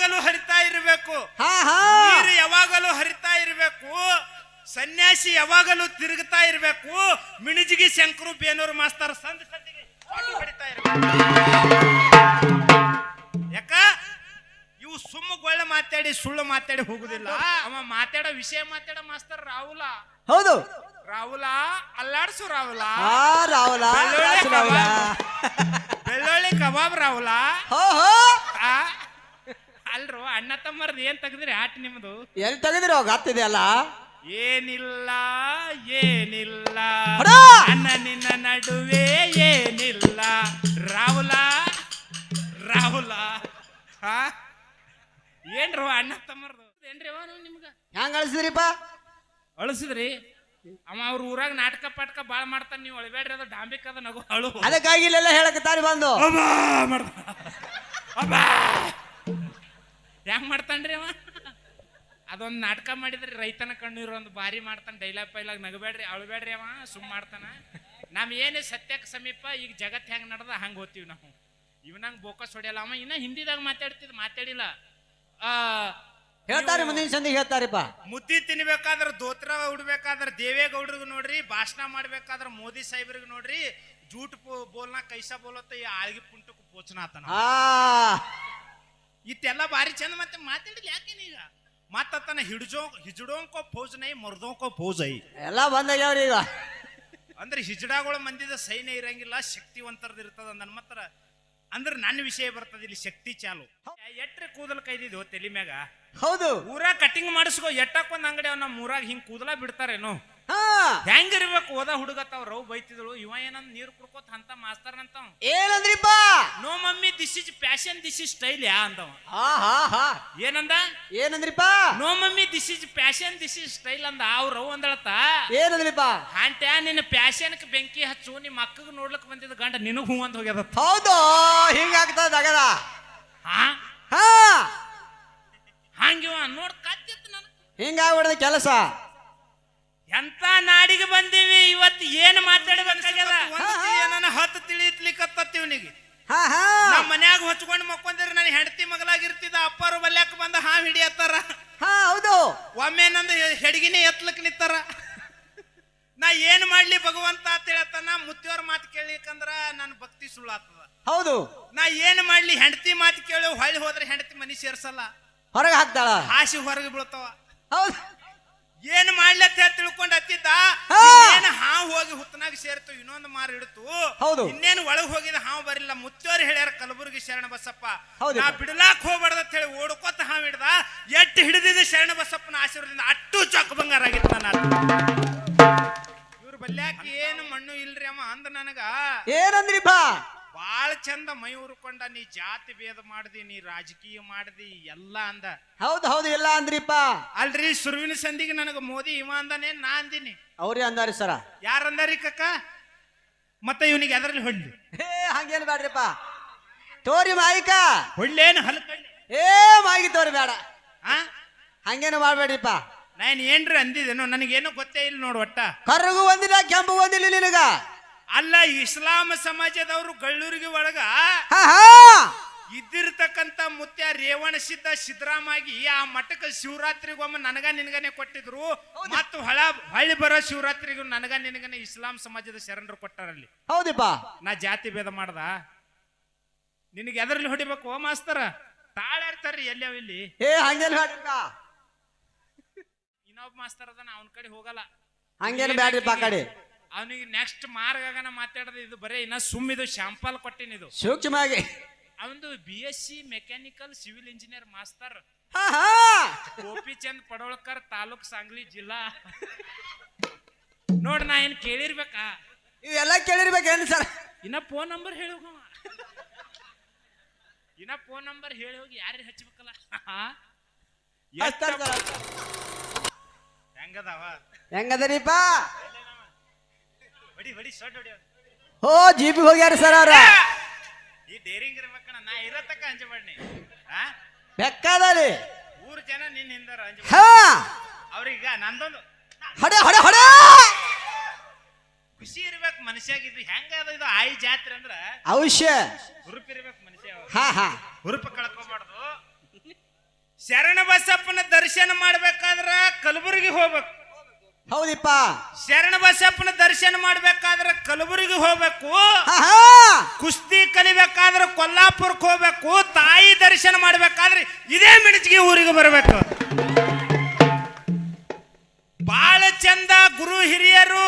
ಯಾವಾಗಲೂ ಹರಿತಾ ಇರಬೇಕು. ಹಾ ಹಾ. ನೀರು ಯಾವಾಗಲೂ ಹರಿತಾ ಇರಬೇಕು. ಸನ್ಯಾಸಿ ಯಾವಾಗಲೂ ತಿರುಗ್ತಾ ಇರಬೇಕು. ಮಿಣಿಜಿಗಿ ಶಂಕರು ಬೇನೂರು ಮಾಸ್ತರ್ ಸಂದ್ ಸಂದಿಗೆ ಹೊಟ್ಟು ಹೊಡಿತಾ ಇರ್ಬೇಕು. ಯಾಕ? ಇವು ಸುಮ್ಮ ಗೊಳ್ಳೆ ಮಾತಾಡಿ ಸುಳ್ಳು ಮಾತಾಡಿ ಹೋಗುದಿಲ್ಲ. ಅವ ಮಾತಾಡೋ ವಿಷಯ ಮಾತಾಡ ಮಾಸ್ತರ್ ರಾಹುಲ. ಹೌದು. ರಾಹುಲ ಅಲ್ಲಾಡ್ಸು ರಾಹುಲ. ಆ ರಾಹುಲ. ಬೆಳ್ಳುಳ್ಳಿ ಕಬಾಬ್ ರಾಹುಲ. ಹೋ ಹೋ. ಆ? ಅಲ್ರು ಅಣ್ಣ ತಮ್ಮರ್ದು ಏನ್ ತೆಗೆದ್ರಿ? ಆಟ ನಿಮ್ದು? ಎಲ್ಲಿ ತೆಗೆದಿರೋ ಗೊತ್ತಿದೆ ಅಲ್ಲ? ಏನಿಲ್ಲ ಏನಿಲ್ಲ. ಅಣ್ಣ ನನ್ನ ನಿನ್ನ ನಡುವೆ ಏನಿಲ್ಲ. ರಾಹುಲ ರಾಹುಲ. ಹಾ? ಏನ್ರು ಅಣ್ಣ ತಮ್ಮರ್ದು? ಏನ್ರಿ ಅವ ನಿಮ್ಗ? ಹೆಂಗ್ ಅಳಿಸಿದ್ರಿಪ್ಪ? ಅಳಿಸಿದ್ರಿ? ಅವ ಅವ್ರ ಊರಾಗ ನಾಟಕ ಪಾಟಕ ಬಾಳ ಮಾಡ್ತಾನೆ ನೀವು ಅಳಬೇಡ್ರಿ ಅದು ಡಾಂಬಿಕ ಅದ ನಗು ಅಳು. ಅದಕ್ಕಾಗಿ ಇಲ್ಲೆಲ್ಲ ಹೇಳಕತ್ತಾರಿ ಬಂದು. ಅಬ್ಬಾ ಮಾಡ್ದ. ಅಬ್ಬಾ! ಹೆಂಗ್ ಮಾಡ್ತಾನ್ರಿ ಅವ? ಅದೊಂದು ನಾಟಕ ಮಾಡಿದ್ರಿ ರೈತನ ಕಣ್ಣೀರು ಒಂದು ಬಾರಿ ಮಾಡ್ತಾನೆ ಡೈಲಾಗ್ ಪೈಲಾಗ್ ನಗಬೇಡ್ರಿ ಅಳಬೇಡ್ರಿ ಅವ ಸುಮ್ ಮಾಡ್ತಾನ. ನಮ್ ಏನೇ ಸತ್ಯಕ್ಕೆ ಸಮೀಪ ಈಗ ಜಗತ್ ಹೆಂಗ್ ನಡ್ದ ಹಂಗ ಹೋಗ್ತೀವಿ ನಾವು. ಇವನಂಗ್ ಬೋಕಸ್ ಹೊಡೆಯಲ್ಲ ಅವ ಇನ್ನ ಹಿಂದಿದಾಗ ಮಾತಾಡ್ತಿದ್ ಮಾತಾಡಿಲ್ಲ. ಆ ಹೇಳ್ತಾರೆ ಮುಂದಿನ ಸಂದಿ ಹೇಳ್ತಾರಪ್ಪ. ಮುದ್ದಿ ತಿನ್ಬೇಕಾದ್ರ ದೋತ್ರ ಉಡ್ಬೇಕಾದ್ರ ದೇವೇಗೌಡರಿಗೆ ನೋಡ್ರಿ ಭಾಷಣ ಮಾಡ್ಬೇಕಾದ್ರ ಮೋದಿ ಸಾಹೇಬ್ರಿಗೆ ನೋಡ್ರಿ ಜೂಟ್ ಬೋಲ್ನ ಕೈಸಾ ಬೋಲತ್ತ ಈ ಆಳ್ಗಿ ಪುಂಟಕ್ಕೆ ಪೋಚನಾತನ ಹಾ ಇತ್ತೆಲ್ಲ ಭಾರಿ ಚಂದ ಮತ್ತೆ ಮಾತಾಡಿದ್ ಯಾಕೇನು ಈಗ? ಮತ್ತತನ ಹಿಡ್ಜೋ ಹಿಜಡೋಂಕೋ ಫೌಜ್ ನೈ ಮರ್ದೋಂಕೋ ಫೌಜ್ ಐ ಎಲ್ಲ ಬಂದಾಗ್ಯಾವ್ರಿ ಈಗ. ಅಂದ್ರೆ ಹಿಜಡಾಗಳ ಮಂದಿದ ಸೈನ್ಯ ಇರಂಗಿಲ್ಲ ಶಕ್ತಿವಂತರದ್ದು ಇರ್ತದ ನನ್ನ ಮಾತ್ರ. ಅಂದ್ರೆ ನನ್ನ ವಿಷಯ ಬರ್ತದ ಇಲ್ಲಿ ಶಕ್ತಿ ಚಾಲು. ಎಟ್ರೆ ಕೂದಲ್ ಕೈದಿದ್ವು ತಲಿ ಮ್ಯಾಗ? ಹೌದು. ಊರಾಗ ಕಟಿಂಗ್ ಮಾಡಿಸ್ಕೋ ಎಟ್ಟಕ್ಕೊಂದ್ ಅಂಗಡಿ ಅವ್ ನಮ್ಮ ಊರಾಗ ಹಿಂಗ್ ಕೂದಲ ಬಿಡ್ತಾರೇನು? ಹೆಂಗಿರ್ಬೇಕು? ಓದ ಹುಡುಗತ್ತಾವ್ ರವ್ ಬೈತಿದಳು. ಇವ ಏನಂದ್ ನೀರು ಕುಡ್ಕೋತ ಅಂತ ಮಾಸ್ತರ್ ಅಂತ ಏನಂದ್ರಿಪ್ಪ? No mummy this is passion this is style ಯಾ ಅಂತವ ಏನಂದ? ಏನಂದ್ರಿಪ್ಪ? No mummy this is passion this is style ಅಂದ. ಅವ್ರ ರವ್ ಅಂದಳತ್ತ. ಏನಂದ್ರಿಪ್ಪ? ಆಂಟ್ಯಾ ನಿನ್ನ ಪ್ಯಾಶನ್ಕ್ ಬೆಂಕಿ ಹಚ್ಚು ನಿಮ್ಮ ಅಕ್ಕಗ್ ನೋಡ್ಲಕ್ ಬಂದಿದ್ದ ಗಂಡ ನಿನಗ್ ಹೂ ಅಂತ ಹೋಗ್ಯದ. ಹೌದು ಹಿಂಗಾಗ್ತದ ಅಗದ ಹಾ? ಹಾ. ಹಂಗಿವ ನೋಡ್ ಕತ್ತಿತ್ತು ನನ್ ಹಿಂಗಾಗ್ಬಿಡ್ದ ಕೆಲಸ. ಎಂತ ನಾಡಿಗೆ ಬಂದೀವಿ? ಇವತ್ತು ಏನ್ ಮಾತಾಡ್ಬೇಕಾಗ್ಯದ? ಏನನ ಹತ್ತು ತಿಳಿತ್ಲಿಕ್ಕತ್ತತ್ತಿ ಇವನಿಗೆ ಹಾ ಹಾ. ನಮ್ಮ ಮನ್ಯಾಗ ಹೊಚ್ಕೊಂಡು ಮಕ್ಕೊಂದಿರಿ ನನ್ನ ಹೆಂಡತಿ ಮಗಲಾಗಿರ್ತಿದ್ದ ಅಪ್ಪಾರು ಬಲ್ಯಾಕ ಬಂದ ಹಾವು ಹಿಡಿಯತ್ತಾರ. ಹಾ ಹೌದು. ಒಮ್ಮೆ ನಂದು ಹೆಡ್ಗಿನೇ ಎತ್ಲಕ್ ನಿತ್ತಾರ. ನಾ ಏನ್ ಮಾಡ್ಲಿ ಭಗವಂತ ಅಂತ ಹೇಳತ್ತಾನ ಮುತ್ತಿಯವ್ರ ಮಾತು ಕೇಳಿಕಂದ್ರ ನನ್ನ ಭಕ್ತಿ ಸುಳ್ಳಾತದ ಹೌದು. ನಾ ಏನ್ ಮಾಡ್ಲಿ ಹೆಂಡತಿ ಮಾತು ಕೇಳಿ ಹೊಳ್ಳಿ ಹೋದ್ರೆ ಹೆಂಡತಿ ಮನಿ ಸೇರ್ಸಲ್ಲ. ಹೊರಗೆ ಹಾಕ್ತಾಳ. ಹಾಸಿ ಹೊರಗೆ ಬೀಳ್ತಾವ. ಹೌದು. ಏನ್ ಮಾಡ್ಲತ್ತ ತಿಳ್ಕೊಂಡ್ ಹತ್ತಿದ್ದ. ಏನ್ ಹಾವು ಹೋಗಿ ಹುತ್ತನಾಗ ಸೇರ್ತು ಇನ್ನೊಂದು ಮಾರು ಇಡ್ತು ಹೌದು. ಇನ್ನೇನು ಒಳಗ್ ಹೋಗಿದ ಹಾವು ಬರಿಲ್ಲ. ಮುತ್ತೋರ್ ಹೇಳ್ಯಾರ ಕಲಬುರ್ಗಿ ಶರಣ ಬಸಪ್ಪ. ನಾ ಬಿಡ್ಲಾಕ್ ಹೋಗ್ಬಾರ್ದ ಅಂತ ಹೇಳಿ ಓಡ್ಕೋತ ಹಾವು ಹಿಡ್ದ ಎಟ್ಟು ಹಿಡಿದಿದ ಶರಣ ಬಸಪ್ಪನ ಆಶೀರ್ವಾದದಿಂದ ಅಟ್ಟು ಚೊಕ್ಕ ಬಂಗಾರ ಆಗಿತ್ತು ನಾನು ಇವ್ರ ಬಲ್ಯಾಕ ಏನು ಮಣ್ಣು ಇಲ್ರಿ ಅಮ್ಮ ಅಂದ ನನಗ. ಏನಂದ್ರಿಪ್ಪ? ಬಾಳ ಚಂದ ಮೈ ಉರ್ಕೊಂಡ ನೀ ಜಾತಿ ಭೇದ ಮಾಡ್ದಿ ನೀ ರಾಜಕೀಯ ಮಾಡ್ದಿ ಎಲ್ಲ ಅಂದ. ಹೌದು ಹೌದು ಇಲ್ಲ ಅಂದ್ರಿಪ್ಪ. ಅಲ್ರಿ ಸುರುವಿನ ಸಂದಿಗೆ ನನಗ ಮೋದಿ ಇವ ಅಂದನೆ ನಾ ಅಂದಿನಿ. ಅವ್ರೇ ಅಂದಾರಿ ಸರ. ಯಾರಂದಾರಿ ಕಕ್ಕ? ಮತ್ತೆ ಇವನಿಗೆ ಅದ್ರಲ್ಲಿ ಹೊಡ್ಲಿ. ಹೇ ಹಂಗೇನು ಬೇಡ್ರಿಪ್ಪ ತೋರಿ ಮಾಯಿಕ. ಹೊಳ್ಳೇನು ಹಲ್ಕಳ್ಳಿ ಏ ಮಾಗಿ ತೋರಿ ಬೇಡ. ಆ? ಹಂಗೇನು ಮಾಡ್ಬೇಡ್ರಿಪ್ಪ. ನಾನು ಏನ್ರಿ ಅಂದಿದ್ದೇನು ನನಗೇನು ಗೊತ್ತೇ ಇಲ್ಲ ನೋಡು ಒಟ್ಟ. ಕರ್ರಗೂ ಒಂದಿಲ್ಲ ಕೆಂಪು ಒಂದಿಲ್ಲ ನಿನಗ. ಅಲ್ಲ ಇಸ್ಲಾಂ ಸಮಾಜದವರು ಗಳ್ಳೂರಿಗೆ ಒಳಗ ಇದ್ದಿರ್ತಕ್ಕಂತ ಮುತ್ಯ ರೇವಣ ಸಿದ್ಧ ಸಿದ್ದರಾಮಾಗಿ ಆ ಮಠಕ್ಕೆ ಶಿವರಾತ್ರಿಗೊಮ್ಮೆ ನನಗ ನಿನಗನೆ ಕೊಟ್ಟಿದ್ರು. ಮತ್ತು ಹೊಳ ಹಳ್ಳಿ ಬರೋ ಶಿವರಾತ್ರಿಗೂ ನನಗ ನಿನಗನೆ ಇಸ್ಲಾಂ ಸಮಾಜದ ಶರಣರು ಕೊಟ್ಟಾರಲ್ಲಿ ಹೌದಪ್ಪ. ನಾ ಜಾತಿ ಭೇದ ಮಾಡ್ದ. ನಿನಗೆ ಎದರಲ್ಲಿ ಹೊಡಿಬೇಕು ಓ ಮಾಸ್ತರ? ತಾಳಾಡ್ತಾರ್ರಿ ಎಲ್ಲಿ ಇಲ್ಲಿ? ಏ ಹಂಗೇನು ಇನ್ನೊಬ್ಬ ಮಾಸ್ತರ್ ಅದನ್ನ ಅವನ ಕಡೆ ಹೋಗಲ್ಲ. ಹಂಗೇನು ಬ್ಯಾಡ್ರಿಪ್ಪ ಆ ಕಡೆ? ಅವನಿಗೆ ನೆಕ್ಸ್ಟ್ ಮಾರ್ಗನ ಮಾತಾಡದ ಇದು ಬರೀ ಇನ್ನ ಸುಮ್ಮಿದು ಶಾಂಪಲ್ ಕೊಟ್ಟಿನ ಇದು. ಸೂಕ್ಷ್ಮವಾಗಿ. ಅವಂದು B S C mechanical civil engineer master Gopichand Padolkar taluk Sangli ಜಿಲ್ಲಾ. ನೋಡ್ ನಾ ಏನ್ ಕೇಳಿರ್ಬೇಕಾ? ಇವೆಲ್ಲ ಕೇಳಿರ್ಬೇಕೇನು ಸರ್? ಇನ್ನ ಫೋನ್ ನಂಬರ್ ಹೇಳಿ ಹೋಗವ ಇನ್ನ ಫೋನ್ ನಂಬರ್ ಹೇಳಿ ಹೋಗಿ ಯಾರಿಗೆ ಹಚ್ಬೇಕಲ್ಲ? ಹೆಂಗದವ. ಹೆಂಗದಾವ ಹೊಡಿ ಹೊಡಿ ಸೊಡ್ ಹೊಡಿ ಅವ್ನ್. ಓ ಜೀಪಿಗೆ ಹೋಗ್ಯಾರ ಸರ್ ಅವ್ರ. ಈ ಡೇರಿಂಗ್ ಇರ್ಬೇಕಣ್ಣ ನಾ ಇರತಕ್ಕ ಅಂಜಬಡ್ನಿ ಆ? ಬೆಕ್ಕದಲ್ಲಿ ಮೂರು ಜನ ನಿನ್ನ ಹಿಂದಾರ ಅಂಜ ಹಾ! ಅವ್ರೀಗ ನಂದೊಂದು ಹಡೆ ಹಡೆ ಹಡೆ! ಖುಷಿ ಇರ್ಬೇಕು ಮನುಷ್ಯಾಗ ಇದು ಹೆಂಗ ಅದು ಇದು ಆಯಿ ಜಾತ್ರೆ ಅಂದ್ರ? ಅವಶ್ಯ ಹುರುಪ್ ಇರ್ಬೇಕು ಮನುಷ್ಯ ಹಾ ಹಾ. ಹುರುಪ ಕಳ್ಕೊಬಾರ್ದು. ಶರಣ ಬಸಪ್ಪನ ದರ್ಶನ ಮಾಡ್ಬೇಕಾದ್ರ ಕಲಬುರಗಿ ಹೋಗ್ಬೇಕು. ಹೌದಿಪ್ಪ. ಶರಣ ಬಸಪ್ಪನ ದರ್ಶನ ಮಾಡ್ಬೇಕಾದ್ರೆ ಕಲಬುರಗಿ ಹೋಗ್ಬೇಕು. ಕುಸ್ತಿ ಕಲಿಬೇಕಾದ್ರೆ ಕೊಲ್ಲಾಪುರಕ್ಕೆ ಹೋಗ್ಬೇಕು. ತಾಯಿ ದರ್ಶನ ಮಾಡ್ಬೇಕಾದ್ರೆ ಇದೇ ಮಿಣಚಿಗೆ ಊರಿಗೆ ಬರಬೇಕು. ಬಾಳ ಚಂದ ಗುರು ಹಿರಿಯರು.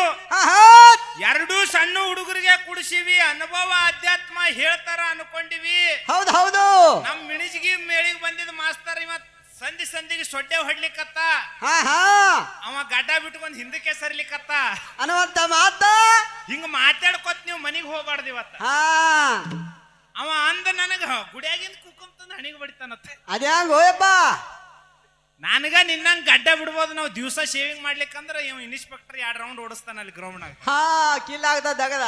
ಎರಡೂ ಸಣ್ಣ ಹುಡುಗರಿಗೆ ಕುಡಿಸಿವಿ. ಅನುಭವ ಅಧ್ಯಾತ್ಮ ಹೇಳ್ತಾರ ಅನ್ಕೊಂಡಿವಿ. ಹೌದು ಹೌದು. ನಮ್ ಮಿಣಿಜಿಗಿ ಮೇಳಿಗೆ ಬಂದಿದ್ ಮಾಸ್ತರ್ ಇವತ್ ಸಂಧಿಗೆ ಸೊಡ್ಡೆ ಹೊಡ್ಲಿಕ್ಕತ್ತ ಹಾ ಹಾ. ಅವ ಗಡ್ಡ ಬಿಟ್ಕೊಂಡ್ ಹಿಂದಕ್ಕೆ ಸರಿಲಿಕ್ಕತ್ತ ಅನ್ನುವಂತ ಮಾತ? ಹಿಂಗ ಮಾತಾಡ್ಕೊತ್ ನೀವು ಮನಿಗ್ ಹೋಗ್ಬಾರ್ದು ಇವತ್ತ. ಹಾ. ಅವ ಅಂದ ನನಗ ಗುಡಿಯಾಗಿಂದ ಕುಕ್ಕಂತಂದ ಹಣಿಗೆ ಬಡಿತಾನತ್ತ ಅದೇ ಹಂಗ ಹೋಯಪ್ಪ? ನನಗ ನಿನ್ನಂಗ್ ಗಡ್ಡ ಬಿಡ್ಬೋದು ನಾವು ದಿವಸ ಶೇವಿಂಗ್ ಮಾಡ್ಲಿಕ್ಕಂದ್ರ ಇವ ಇನ್ಸ್ಪೆಕ್ಟರ್ ಎರಡ್ ರೌಂಡ್ ಓಡಿಸ್ತಾನ ಅಲ್ಲಿ ಗ್ರೌಂಡ್ನಾಗ ಹಾ ಕಿಲ್ಲ ಆಗದ ದಗದ.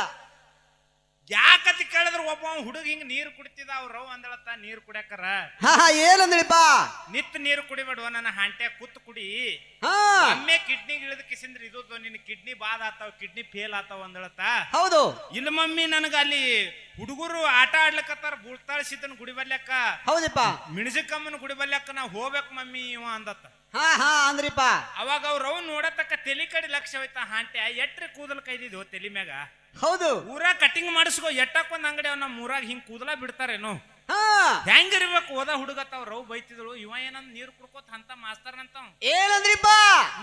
ಯಾಕತಿ ಕೇಳಿದ್ರ ಒಬ್ಬ ಹುಡುಗ ಹಿಂಗ್ ನೀರು ಕುಡಿತಿದ ಅವ್ರ ರವ್ ಅಂದಳತ್ತ ನೀರ್ ಕುಡಿಯಕರ? ಹಾ ಹಾ ಏನಂದ್ರಿಪ್ಪ? ನಿತ್ ನೀರು ಕುಡಿಬೇಡುವ ನನ್ನ ಹಾಂಟ್ಯಾಗ ಕುತ್ತು ಕುಡಿ. ಒಮ್ಮೆ ಕಿಡ್ನಿ ಇಳಿದ ಕಿಸಿಂದ್ರ ಇದು ನಿನ್ನ ಕಿಡ್ನಿ ಬಾದ್ ಆತಾವ ಕಿಡ್ನಿ ಫೇಲ್ ಆತಾವ ಅಂದಳತ್ತ. ಹೌದು. ಇಲ್ಲ ಮಮ್ಮಿ ನನಗ ಅಲ್ಲಿ ಹುಡುಗರು ಆಟ ಆಡ್ಲಕತ್ತಾರ ಬುಳ್ತಾಳ ಸಿದ್ದನ್ ಗುಡಿ ಬರ್ಲಕ್ಕ ಹೌದಿಪ್ಪ. ಮಿಣಜಕ್ಕಮ್ಮನ ಗುಡಿ ಬರ್ಲಕ್ಕ ನಾ ಹೋಗ್ಬೇಕು ಮಮ್ಮಿ ಇವ ಅಂದತ್ತ. ಹಾ ಹಾ ಅಂದ್ರಿಪ್ಪ. ಅವಾಗ ಅವ್ರವ್ ನೋಡತಕ್ಕ ತಲಿ ಕಡೆ ಲಕ್ಷ್ಯ ಹೋಯ್ತಾ ಹಾಂಟ್ಯ ಎಟ್ರಿ ಕೂದಲ್ ಕೈದಿದ್ವು ತಲಿ ಮ್ಯಾಗ? ಹೌದು. ಊರಾಗ ಕಟಿಂಗ್ ಮಾಡಿಸ್ಕೋ ಎಟ್ಟಕ್ಕೊಂದ್ ಅಂಗಡಿ ಅವ್ ನಮ್ಮ ಊರಾಗ ಹಿಂಗ್ ಕೂದಲ ಬಿಡ್ತಾರೇನು. ಹಾ. ಹೆಂಗಿರ್ಬೇಕು ಓದ ಹುಡುಗತ್ತವ್ ರವ್ ಬೈತಿದ್ರು ಇವ ಏನಂದ್ ನೀರ್ ಕುಡ್ಕೋತ ಅಂತ ಮಾಸ್ತರ್ ಅಂತ ಏನಂದ್ರಿಪ್ಪ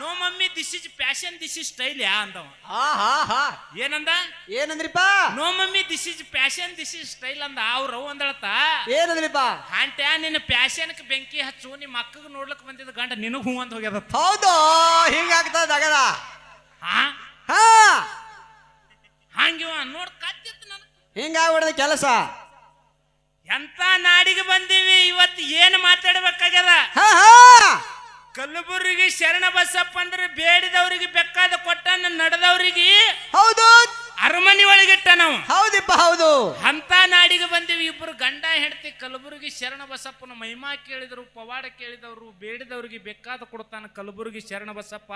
no mummy this is passion this is style ಯಾ ಅಂದವ. ಹಾ ಹಾ ಹಾ. ಏನಂದ? ಏನಂದ್ರಿಪ್ಪ? No mummy this is passion this is style ಅಂದ ಅವ್ರ ರವ್ ಅಂದಳತ್ತ. ಏನಂದ್ರಿಪ್ಪ? ಆಂಟ್ಯಾ ನಿನ್ನ ಪ್ಯಾಶನ್ ಬೆಂಕಿ ಹಚ್ಚು ನಿಮ್ಮ ಅಕ್ಕಗ್ ನೋಡ್ಲಕ್ ಬಂದಿದ್ದ ಗಂಡ ನಿನಗ್ ಹೂ ಅಂತ ಹೋಗ್ಯದ ಹೌದು ಹಿಂಗಾಗ್ತದ ದಗದ ಹಾ ಹಾ. ಹಂಗಿವ ನೋಡ್ ಕತ್ತಿತ್ತು ನಾನು ಹಿಂಗಾಗ್ಬಿಡ್ದ ಕೆಲಸ. ಎಂತ ನಾಡಿಗೆ ಬಂದೀವಿ ಇವತ್ತು ಏನು ಮಾತಾಡ್ಬೇಕಾಗ್ಯದ? ಹಾ ಹಾ. ಕಲಬುರಗಿ ಶರಣ ಬಸಪ್ಪ ಅಂದ್ರೆ ಬೇಡಿದವ್ರಿಗೆ ಬೆಕ್ಕಾದ ಕೊಟ್ಟ ನಡೆದವರಿಗೆ ಹೌದು. ಅರಮನೆ ಒಳಗಿಟ್ಟ ನಾವು ಹೌದಿಪ್ಪ ಹೌದು. ಅಂತ ನಾಡಿಗೆ ಬಂದಿವಿ ಇಬ್ರು ಗಂಡ ಹೆಂಡತಿ ಕಲಬುರಗಿ ಶರಣ ಬಸಪ್ಪನ ಮಹಿಮಾ ಕೇಳಿದ್ರು ಪವಾಡ ಕೇಳಿದವರು ಬೇಡಿದವ್ರಿಗೆ ಬೇಕಾದ ಕೊಡ್ತಾನ ಕಲಬುರಗಿ ಶರಣ ಬಸಪ್ಪ